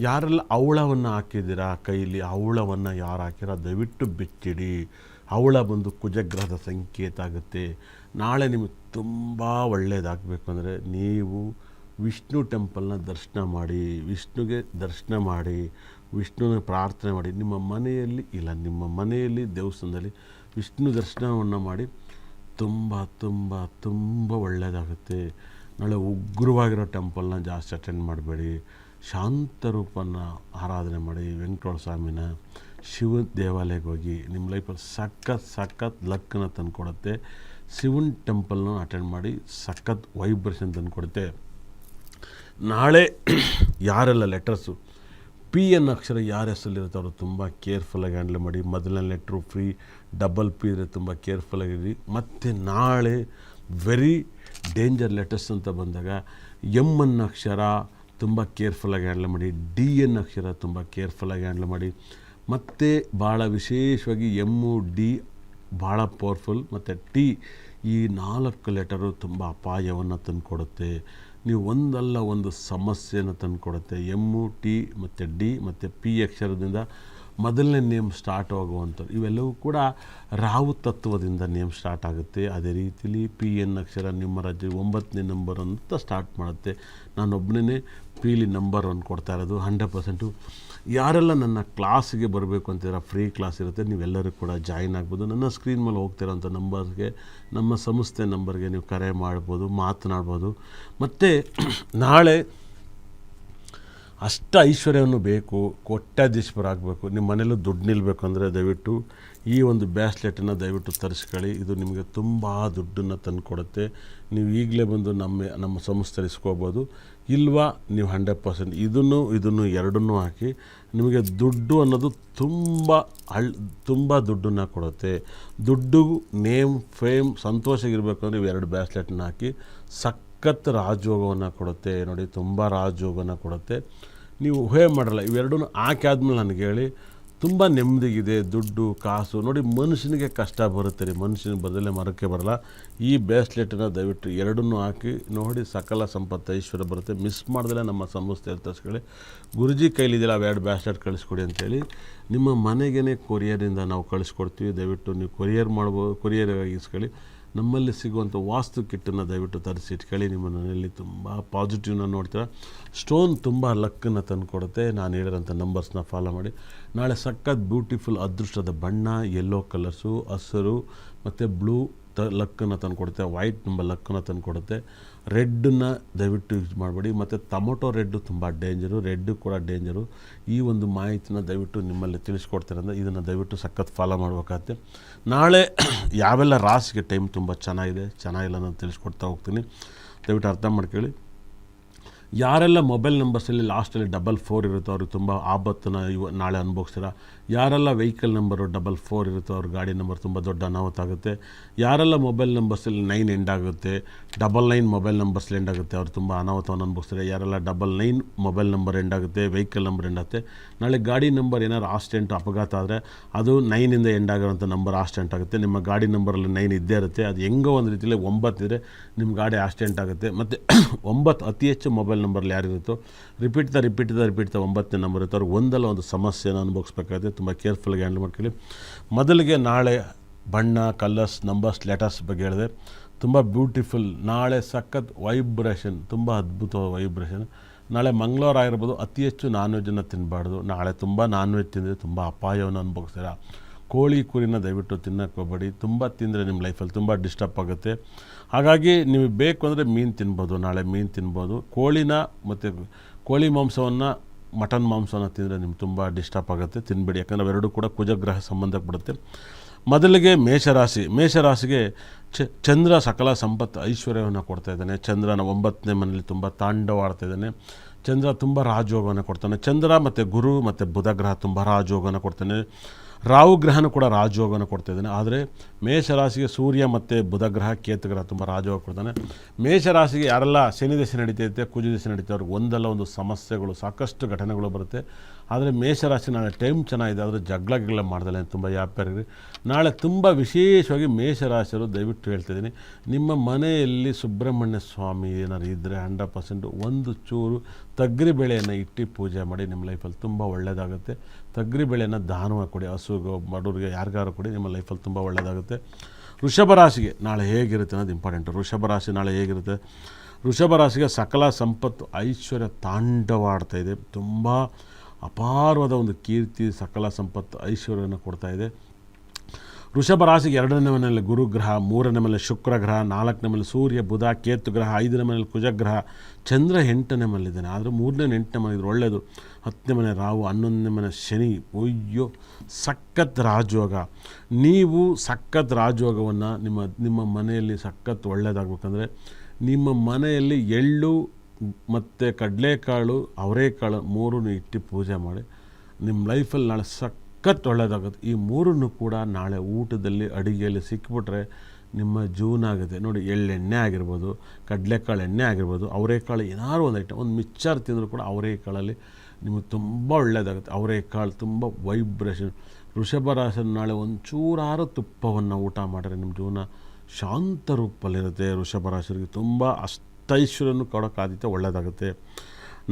ಯಾರೆಲ್ಲ ಅವಳವನ್ನು ಹಾಕಿದ್ದೀರಾ? ಕೈಲಿ ಅವಳವನ್ನು ಯಾರು ಹಾಕಿರ? ದಯವಿಟ್ಟು ಬಿಚ್ಚಿಡಿ ಅವಳ ಬಂದು ಕುಜಗ್ರಹದ ಸಂಕೇತ ಆಗುತ್ತೆ. ನಾಳೆ ನಿಮಗೆ ತುಂಬ ಒಳ್ಳೆಯದಾಗಬೇಕು ಅಂದರೆ ನೀವು ವಿಷ್ಣು ಟೆಂಪಲ್ನ ದರ್ಶನ ಮಾಡಿ, ವಿಷ್ಣುಗೆ ದರ್ಶನ ಮಾಡಿ, ವಿಷ್ಣುನ ಪ್ರಾರ್ಥನೆ ಮಾಡಿ. ನಿಮ್ಮ ಮನೆಯಲ್ಲಿ, ಇಲ್ಲ, ನಿಮ್ಮ ಮನೆಯಲ್ಲಿ, ದೇವಸ್ಥಾನದಲ್ಲಿ ವಿಷ್ಣು ದರ್ಶನವನ್ನು ಮಾಡಿ ತುಂಬ ತುಂಬ ತುಂಬ ಒಳ್ಳೆಯದಾಗುತ್ತೆ ನಾಳೆ ಉಗ್ರವಾಗಿರೋ ಟೆಂಪಲ್ನ ಜಾಸ್ತಿ ಅಟೆಂಡ್ ಮಾಡಬೇಡಿ. ಶಾಂತ ರೂಪನ ಆರಾಧನೆ ಮಾಡಿ ವೆಂಕಟೇಶ್ವರ ಸ್ವಾಮಿನ ಶಿವ ದೇವಾಲಯಕ್ಕೆ ಹೋಗಿ ನಿಮ್ಮ ಲೈಫಲ್ಲಿ ಸಖತ್ ಸಖತ್ ಲಕ್ಕನ್ನ ತಂದುಕೊಡುತ್ತೆ. ಶಿವನ್ ಟೆಂಪಲ್ನ ಅಟೆಂಡ್ ಮಾಡಿ ಸಖತ್ ವೈಬ್ರೇಷನ್ ತಂದುಕೊಡುತ್ತೆ. ನಾಳೆ ಯಾರೆಲ್ಲ ಲೆಟರ್ಸು ಪಿ ಎನ್ ಅಕ್ಷರ ಯಾರ ಹೆಸರಲ್ಲಿರುತ್ತೆ ಅವರು ತುಂಬ ಕೇರ್ಫುಲ್ಲಾಗಿ ಹ್ಯಾಂಡಲ್ ಮಾಡಿ, ಮೊದಲನೇ ಲೆಟ್ರು ಫ್ರೀ ಡಬಲ್ ಪಿ ಇದ್ರೆ ತುಂಬ ಕೇರ್ಫುಲ್ಲಾಗಿರಿ ಮತ್ತು ನಾಳೆ ವೆರಿ ಡೇಂಜರ್ ಲೆಟರ್ಸ್ ಅಂತ ಬಂದಾಗ ಎಂ ಎನ್ ಅಕ್ಷರ ತುಂಬ ಕೇರ್ಫುಲ್ಲಾಗಿ ಹ್ಯಾಂಡಲ್ ಮಾಡಿ ಡಿ ಎನ್ ಅಕ್ಷರ ತುಂಬ ಕೇರ್ಫುಲ್ಲಾಗಿ ಹ್ಯಾಂಡಲ್ ಮಾಡಿ. ಮತ್ತು ಭಾಳ ವಿಶೇಷವಾಗಿ ಎಮ್ಮು ಡಿ ಭಾಳ ಪವರ್ಫುಲ್ ಮತ್ತು ಟಿ ಈ ನಾಲ್ಕು ಲೆಟರು ತುಂಬ ಅಪಾಯವನ್ನು ತಂದುಕೊಡುತ್ತೆ. ನೀವು ಒಂದಲ್ಲ ಒಂದು ಸಮಸ್ಯೆನ ತಂದುಕೊಡುತ್ತೆ. ಎಮ್ಮು ಟಿ ಮತ್ತು ಡಿ ಮತ್ತು ಪಿ ಅಕ್ಷರದಿಂದ ಮೊದಲನೇ ನೇಮ್ ಸ್ಟಾರ್ಟ್ ಆಗುವಂಥದ್ದು. ಇವೆಲ್ಲವೂ ಕೂಡ ರಾವು ತತ್ವದಿಂದ ನೇಮ್ ಸ್ಟಾರ್ಟ್ ಆಗುತ್ತೆ. ಅದೇ ರೀತಿಲಿ ಪಿ ಎನ್ ಅಕ್ಷರ ನಿಮ್ಮ ರಾಜ್ಯ ಒಂಬತ್ತನೇ ನಂಬರ್ ಅಂತ ಸ್ಟಾರ್ಟ್ ಮಾಡುತ್ತೆ. ನಾನೊಬ್ಬನೇ ಪಿಲಿ ನಂಬರ್ ಒನ್ ಕೊಡ್ತಾ ಇರೋದು. ಹಂಡ್ರೆಡ್ ಪರ್ಸೆಂಟು ಯಾರೆಲ್ಲ ನನ್ನ ಕ್ಲಾಸಿಗೆ ಬರಬೇಕು ಅಂತೀರ ಫ್ರೀ ಕ್ಲಾಸ್ ಇರುತ್ತೆ, ನೀವೆಲ್ಲರೂ ಕೂಡ ಜಾಯಿನ್ ಆಗ್ಬೋದು. ನನ್ನ ಸ್ಕ್ರೀನ್ ಮೇಲೆ ಹೋಗ್ತಿರೋಂಥ ನಂಬರ್ಗೆ, ನಮ್ಮ ಸಂಸ್ಥೆ ನಂಬರ್ಗೆ ನೀವು ಕರೆ ಮಾಡ್ಬೋದು, ಮಾತನಾಡ್ಬೋದು. ಮತ್ತು [clears throat] ನಾಳೆ ಅಷ್ಟ ಐಶ್ವರ್ಯವನ್ನು ಬೇಕು ಕೋಟ್ಯಾಧೀಶ್ವರಾಗಬೇಕು ನಿಮ್ಮ ಮನೇಲೂ ದುಡ್ಡು ನಿಲ್ಲಬೇಕು ಅಂದರೆ ದಯವಿಟ್ಟು ಈ ಒಂದು ಬ್ಯಾಸ್ಲೆಟನ್ನು ದಯವಿಟ್ಟು ತರಿಸ್ಕೊಳ್ಳಿ. ಇದು ನಿಮಗೆ ತುಂಬ ದುಡ್ಡನ್ನು ತಂದುಕೊಡುತ್ತೆ. ನೀವು ಈಗಲೇ ಬಂದು ನಮ್ಮ ನಮ್ಮ ಸಂಸ್ಥೆ ಇಸ್ಕೋಬೋದು. ಇಲ್ವಾ? ನೀವು ಹಂಡ್ರೆಡ್ ಪರ್ಸೆಂಟ್ ಇದನ್ನು ಇದನ್ನು ಎರಡನ್ನೂ ಹಾಕಿ ನಿಮಗೆ ದುಡ್ಡು ಅನ್ನೋದು ತುಂಬ ಹಳ್, ತುಂಬ ದುಡ್ಡನ್ನು ಕೊಡುತ್ತೆ. ದುಡ್ಡು, ನೇಮ್, ಫೇಮ್ ಸಂತೋಷಗಿರಬೇಕು ಅಂದರೆ ಎರಡು ಬ್ಯಾಸ್ಲೆಟನ್ನ ಹಾಕಿ ಸಖತ್ ರಾಜಯೋಗವನ್ನು ಕೊಡುತ್ತೆ. ನೋಡಿ, ತುಂಬ ರಾಜಯೋಗನ ಕೊಡುತ್ತೆ. ನೀವು ಊಹೆ ಮಾಡಲ್ಲ ಇವೆರಡೂ ಹಾಕಿ ಆದ್ಮೇಲೆ ನನಗೆ ಹೇಳಿ ತುಂಬ ನೆಮ್ಮದಿಗಿದೆ, ದುಡ್ಡು, ಕಾಸು. ನೋಡಿ, ಮನುಷ್ಯನಿಗೆ ಕಷ್ಟ ಬರುತ್ತೆ ರೀ. ಮನುಷ್ಯನಿಗೆ ಬದಲೇ ಮರಕ್ಕೆ ಬರಲ್ಲ. ಈ ಬ್ರೇಸ್ಲೆಟನ್ನು ದಯವಿಟ್ಟು ಎರಡನ್ನೂ ಹಾಕಿ ನೋಡಿ, ಸಕಲ ಸಂಪತ್ತು ಐಶ್ವರ್ಯ ಬರುತ್ತೆ. ಮಿಸ್ ಮಾಡಿದ್ರೆ ನಮ್ಮ ಸಂಸ್ಥೆ ತರಿಸ್ಕೊಳ್ಳಿ ಗುರುಜಿ ಕೈಲಿದೆಯಲ್ಲ ಅವೆರಡು ಬ್ಯಾಸ್ಲೆಟ್ ಕಳಿಸ್ಕೊಡಿ ಅಂತೇಳಿ. ನಿಮ್ಮ ಮನೆಗೇ ಕೊರಿಯರಿಂದ ನಾವು ಕಳಿಸ್ಕೊಡ್ತೀವಿ. ದಯವಿಟ್ಟು ನೀವು ಕೊರಿಯರ್ ಮಾಡ್ಬೋದು ಕೊರಿಯರ್ ಇಸ್ಕೊಳ್ಳಿ ನಮ್ಮಲ್ಲಿ ಸಿಗುವಂಥ ವಾಸ್ತು ಕಿಟ್ಟನ್ನು ದಯವಿಟ್ಟು ತರಿಸಿ. ಇಟ್ಕೊಳ್ಳಿ ನಿಮ್ಮ ಮನೆಯಲ್ಲಿ ತುಂಬ ಪಾಸಿಟಿವ್ನ ನೋಡ್ತೀರ. ಸ್ಟೋನ್ ತುಂಬ ಲಕ್ಕನ್ನು ತಂದುಕೊಡುತ್ತೆ. ನಾನು ಹೇಳಿರೋಂಥ ನಂಬರ್ಸ್ನ ಫಾಲೋ ಮಾಡಿ. ನಾಳೆ ಸಖತ್ ಬ್ಯೂಟಿಫುಲ್ ಅದೃಷ್ಟದ ಬಣ್ಣ ಯೆಲ್ಲೋ ಕಲರ್ಸು ಹಸಿರು ಮತ್ತು ಬ್ಲೂ ತ ಲಕ್ಕನ್ನು ತಂದುಕೊಡುತ್ತೆ. ವೈಟ್ ತುಂಬ ಲಕ್ಕನ್ನು ತಂದುಕೊಡುತ್ತೆ. ರೆಡ್ಡನ್ನು ದಯವಿಟ್ಟು ಯೂಸ್ ಮಾಡಬೇಡಿ. ಮತ್ತು ಟೊಮೊಟೊ ರೆಡ್ಡು ತುಂಬ ಡೇಂಜರು, ರೆಡ್ಡು ಕೂಡ ಡೇಂಜರು. ಈ ಒಂದು ಮಾಹಿತಿನ ದಯವಿಟ್ಟು ನಿಮ್ಮಲ್ಲಿ ತಿಳಿಸ್ಕೊಡ್ತೀರಂದ್ರೆ ಇದನ್ನು ದಯವಿಟ್ಟು ಸಖತ್ ಫಾಲೋ ಮಾಡಬೇಕಾಗತ್ತೆ. ನಾಳೆ [clears throat] ಯಾವೆಲ್ಲ ರಾಸಿಗೆ ಟೈಮ್ ತುಂಬ ಚೆನ್ನಾಗಿದೆ, ಚೆನ್ನಾಗಿಲ್ಲ ನಾನು ತಿಳಿಸ್ಕೊಡ್ತಾ ಹೋಗ್ತೀನಿ. ದಯವಿಟ್ಟು ಅರ್ಥ ಮಾಡ್ಕೊಳ್ಳಿ. ಯಾರೆಲ್ಲ ಮೊಬೈಲ್ ನಂಬರ್ಸಲ್ಲಿ ಲಾಸ್ಟಲ್ಲಿ ಡಬಲ್ ಫೋರ್ ಇರುತ್ತೋ ಅವ್ರಿಗೆ ತುಂಬ ಆಪತ್ತನ್ನು ಇವ ನಾಳೆ ಅನುಭವಿಸ್ತೀರ. ಯಾರೆಲ್ಲ ವೆಹಿಕಲ್ ನಂಬರು ಡಬಲ್ ಫೋರ್ ಇರುತ್ತೋ ಅವ್ರ ಗಾಡಿ ನಂಬರ್ ತುಂಬ ದೊಡ್ಡ ಅನಾಹುತ ಆಗುತ್ತೆ. ಯಾರೆಲ್ಲ ಮೊಬೈಲ್ ನಂಬರ್ಸಲ್ಲಿ ನೈನ್ ಎಂಡ್ ಆಗುತ್ತೆ ಡಬಲ್ ನೈನ್ ಮೊಬೈಲ್ ನಂಬರ್ಸ್ಲಿ ಎಂಡ್ ಆಗುತ್ತೆ, ಅವ್ರು ತುಂಬ ಅನಾಹುತವನ್ನು ಅನುಭವಿಸ್ತಾರೆ. ಯಾರೆಲ್ಲ double nine mobile number end ಆಗುತ್ತೆ ವೆಹಿಕಲ್ ನಂಬರ್ ಎಂಡ್ ಆಗುತ್ತೆ. ನಾಳೆ ಗಾಡಿ ನಂಬರ್ ಏನಾದ್ರು ಆಕ್ಸಿಡೆಂಟ್ ಅಪಘಾತ ಆದರೆ ಅದು ನೈನಿಂದ ಎಂಡ್ ಆಗಿರೋಂಥ ನಂಬರ್ ಆಕ್ಸಿಡೆಂಟ್ ಆಗುತ್ತೆ. ನಿಮ್ಮ ಗಾಡಿ ನಂಬರಲ್ಲಿ ನೈನ್ ಇದ್ದೇ ಇರುತ್ತೆ. ಅದು ಹೆಂಗೋ ಒಂದು ರೀತಿಯಲ್ಲಿ ಒಂಬತ್ತಿದ್ರೆ ನಿಮ್ಮ ಗಾಡಿ ಆಕ್ಸಿಡೆಂಟ್ ಆಗುತ್ತೆ. ಮತ್ತು [clears throat] ಒಂಬತ್ತು ಅತಿ ಹೆಚ್ಚು ಮೊಬೈಲ್ ನಂಬರ್ಲಿ ಯಾರಿರುತ್ತೋ repeat the repeat the repeat the ಒಂಬತ್ತನೇ ನಂಬರ್ ಇರುತ್ತೆ ಅವ್ರಿಗೆ ಒಂದಲ್ಲ ಒಂದು ಸಮಸ್ಯೆನ ಅನುಭವಿಸ್ಬೇಕಾಗುತ್ತೆ. ತುಂಬ ಕೇರ್ಫುಲ್ಲಾಗಿ ಹ್ಯಾಂಡಲ್ ಮಾಡ್ಕೊಳ್ಳಿ. ಮೊದಲಿಗೆ ನಾಳೆ ಬಣ್ಣ, ಕಲರ್ಸ್, ನಂಬರ್ಸ್, ಲೆಟರ್ಸ್ ಬಗ್ಗೆ ಹೇಳಿದೆ. ತುಂಬ ಬ್ಯೂಟಿಫುಲ್, ನಾಳೆ ಸಖತ್ ವೈಬ್ರೇಷನ್, ತುಂಬ ಅದ್ಭುತವಾದ ವೈಬ್ರೇಷನ್. ನಾಳೆ ಮಂಗಳವಾರ ಆಗಿರ್ಬೋದು, ಅತಿ ಹೆಚ್ಚು ನಾನ್ ವೆಜ್ಜನ್ನು ತಿನ್ನಬಾರ್ದು ನಾಳೆ ತುಂಬ ನಾನ್ ವೆಜ್ ತಿಂದರೆ ತುಂಬ ಅಪಾಯವನ್ನು ಅನುಭವಿಸ್ತೀರ? ಕೋಳಿ ಕುರಿನ ದಯವಿಟ್ಟು ತಿನ್ನಕ್ಕೆ ಹೋಗಬೇಡಿ. ತುಂಬ ತಿಂದರೆ ನಿಮ್ಮ ಲೈಫಲ್ಲಿ ತುಂಬ ಡಿಸ್ಟರ್ಬ್ ಆಗುತ್ತೆ. ಹಾಗಾಗಿ ನೀವು ಬೇಕು ಅಂದರೆ ಮೀನು ತಿನ್ಬೋದು, ನಾಳೆ ಮೀನು ತಿನ್ಬೋದು. ಕೋಳಿನ ಮತ್ತು ಕೋಳಿ ಮಾಂಸವನ್ನು, ಮಟನ್ ಮಾಂಸವನ್ನು ತಿಂದರೆ ನಿಮ್ಗೆ ತುಂಬ ಡಿಸ್ಟರ್ಬ್ ಆಗುತ್ತೆ. ತಿನ್ಬೇಡಿ. ಯಾಕಂದರೆ ಅವೆರಡೂ ಕೂಡ ಕುಜಗ್ರಹ ಸಂಬಂಧಪಡುತ್ತೆ ಮೊದಲಿಗೆ ಮೇಷರಾಶಿ. ಮೇಷರಾಶಿಗೆ ಚ, ಚಂದ್ರ ಸಕಲ ಸಂಪತ್ತು ಐಶ್ವರ್ಯವನ್ನು ಕೊಡ್ತಾ ಇದ್ದಾನೆ. ಚಂದ್ರನ ಒಂಬತ್ತನೇ ಮನೇಲಿ ತುಂಬ ತಾಂಡವಾಡ್ತಾ ಇದ್ದಾನೆ. ಚಂದ್ರ ತುಂಬ ರಾಜಯೋಗವನ್ನು ಕೊಡ್ತಾನೆ. ಚಂದ್ರ ಮತ್ತು ಗುರು ಮತ್ತು ಬುಧ ಗ್ರಹ ತುಂಬ ರಾಜಯೋಗವನ್ನು ಕೊಡ್ತಾನೆ. ರಾಹು ಗ್ರಹನ ಕೂಡ ಕೊಡ್ತಾ ಇದ್ದಾನೆ. ಆದರೆ ಮೇಷರಾಶಿಗೆ ಸೂರ್ಯ ಮತ್ತು ಬುಧ ಗ್ರಹ, ಕೇತು ಗ್ರಹ ತುಂಬ ರಾಜಯೋಗ ಕೊಡ್ತಾನೆ. ಮೇಷರಾಶಿಗೆ ಯಾರೆಲ್ಲ ಶನಿ ದಶೆ ನಡೀತೈತೆ, ಕುಜು ದಶೆ ನಡೀತೈತೆ, ಅವ್ರಿಗೆ ಒಂದಲ್ಲ ಒಂದು ಸಮಸ್ಯೆಗಳು, ಸಾಕಷ್ಟು ಘಟನೆಗಳು ಬರುತ್ತೆ. ಆದರೆ ಮೇಷರಾಶಿ ನಾಳೆ ಟೈಮ್ ಚೆನ್ನಾಗಿದೆ. ಆದರೆ ಜಗಳ ಗಿಗಳ ಮಾಡ್ದಲ್ಲ ತುಂಬ ವ್ಯಾಪಾರಿ ನಾಳೆ ತುಂಬ ವಿಶೇಷವಾಗಿ ಮೇಷರಾಶಿಯರು ದಯವಿಟ್ಟು ಹೇಳ್ತಿದ್ದೀನಿ ನಿಮ್ಮ ಮನೆಯಲ್ಲಿ ಸುಬ್ರಹ್ಮಣ್ಯ ಸ್ವಾಮಿ ಏನಾದ್ರು ಇದ್ದರೆ ಹಂಡ್ರೆಡ್ ಪರ್ಸೆಂಟ್ ಒಂದು ಚೂರು ತಗ್ರಿ ಬೆಳೆಯನ್ನು ಇಟ್ಟು ಪೂಜೆ ಮಾಡಿ ನಿಮ್ಮ ಲೈಫಲ್ಲಿ ತುಂಬ ಒಳ್ಳೆಯದಾಗುತ್ತೆ. ತಗ್ರಿ ಬೆಳೆಯನ್ನು ದಾನವಾಗಿ ಕೊಡಿ. ಹಸುಗೋ, ಬಡವ್ರಿಗೆ ಯಾರಿಗಾರು ಕೊಡಿ, ನಿಮ್ಮ ಲೈಫಲ್ಲಿ ತುಂಬ ಒಳ್ಳೆಯದಾಗುತ್ತೆ. ವೃಷಭ ರಾಶಿಗೆ ನಾಳೆ ಹೇಗಿರುತ್ತೆ ಅನ್ನೋದು ಇಂಪಾರ್ಟೆಂಟು. ವೃಷಭ ರಾಶಿ ನಾಳೆ ಹೇಗಿರುತ್ತೆ? ವೃಷಭ ರಾಶಿಗೆ ಸಕಲ ಸಂಪತ್ತು ಐಶ್ವರ್ಯ ತಾಂಡವಾಡ್ತಾ ಇದೆ. ತುಂಬ ಅಪಾರವಾದ ಒಂದು ಕೀರ್ತಿ, ಸಕಲ ಸಂಪತ್ತು, ಐಶ್ವರ್ಯವನ್ನು ಇದೆ. ವೃಷಭ ರಾಶಿಗೆ ಎರಡನೇ ಮನೆಯಲ್ಲಿ ಗುರುಗ್ರಹ ಮೂರನೇ ಮನೆಯಲ್ಲಿ ಶುಕ್ರ ಗ್ರಹ, ನಾಲ್ಕನೇ ಮನೆಯಲ್ಲಿ ಸೂರ್ಯ, ಬುಧ, ಕೇತು ಗ್ರಹ, ಐದನೇ ಮನೆಯಲ್ಲಿ ಕುಜಗ್ರಹ ಚಂದ್ರ ಎಂಟನೇ ಮನೇಲಿದ್ದಾನೆ ಆದರೆ ಮೂರನೇ ಎಂಟನೇ ಮನೆ ಇದ್ರೆ ಒಳ್ಳೆಯದು ಹತ್ತನೇ ಮನೆ ರಾಹು, ಹನ್ನೊಂದನೇ ಮನೆ ಶನಿ. ಅಯ್ಯೋ, ಸಖತ್ ರಾಜಯೋಗ. ನೀವು ಸಖತ್ ರಾಜಯೋಗವನ್ನು ನಿಮ್ಮ ನಿಮ್ಮ ಮನೆಯಲ್ಲಿ ಸಖತ್ ಒಳ್ಳೆಯದಾಗಬೇಕಂದ್ರೆ ನಿಮ್ಮ ಮನೆಯಲ್ಲಿ ಎಳ್ಳು ಮತ್ತು ಕಡಲೆಕಾಳು, ಅವರೆಕಾಳು ಮೂರನ್ನು ಇಟ್ಟು ಪೂಜೆ ಮಾಡಿ. ನಿಮ್ಮ ಲೈಫಲ್ಲಿ ನಾಳೆ ಸಖತ್ ಒಳ್ಳೆಯದಾಗುತ್ತೆ ಈ ಮೂರನ್ನು ಕೂಡ ನಾಳೆ ಊಟದಲ್ಲಿ, ಅಡುಗೆಯಲ್ಲಿ ಸಿಕ್ಬಿಟ್ರೆ ನಿಮ್ಮ ಜೀವನ ಆಗುತ್ತೆ. ನೋಡಿ, ಎಳ್ಳೆಣ್ಣೆ ಆಗಿರ್ಬೋದು, ಕಡಲೆಕಾಳು ಎಣ್ಣೆ ಆಗಿರ್ಬೋದು, ಅವರೆಕಾಳು ಏನಾದ್ರು ಒಂದು ಐಟಮ್, ಒಂದು ಮಿಕ್ಚರ್ ತಿಂದರೂ ಕೂಡ ಅವರೆಕಾಳಲ್ಲಿ ನಿಮಗೆ ತುಂಬ ಒಳ್ಳೆಯದಾಗುತ್ತೆ ಅವರೆಕಾಳು ತುಂಬ ವೈಬ್ರೇಷನ್. ವೃಷಭ ರಾಶನ ನಾಳೆ ಒಂಚೂರಾರು ತುಪ್ಪವನ್ನು ಊಟ ಮಾಡಿದ್ರೆ ನಿಮ್ಮ ಜೀವನ ಶಾಂತ ರೂಪದಲ್ಲಿರುತ್ತೆ. ವೃಷಭ ರಾಶಿಗೆ ತುಂಬ ಅಷ್ಟೈಶ್ವರ್ಯನು ಕೊಡೋಕೆ ಆದಿತ್ಯ ಒಳ್ಳೆಯದಾಗುತ್ತೆ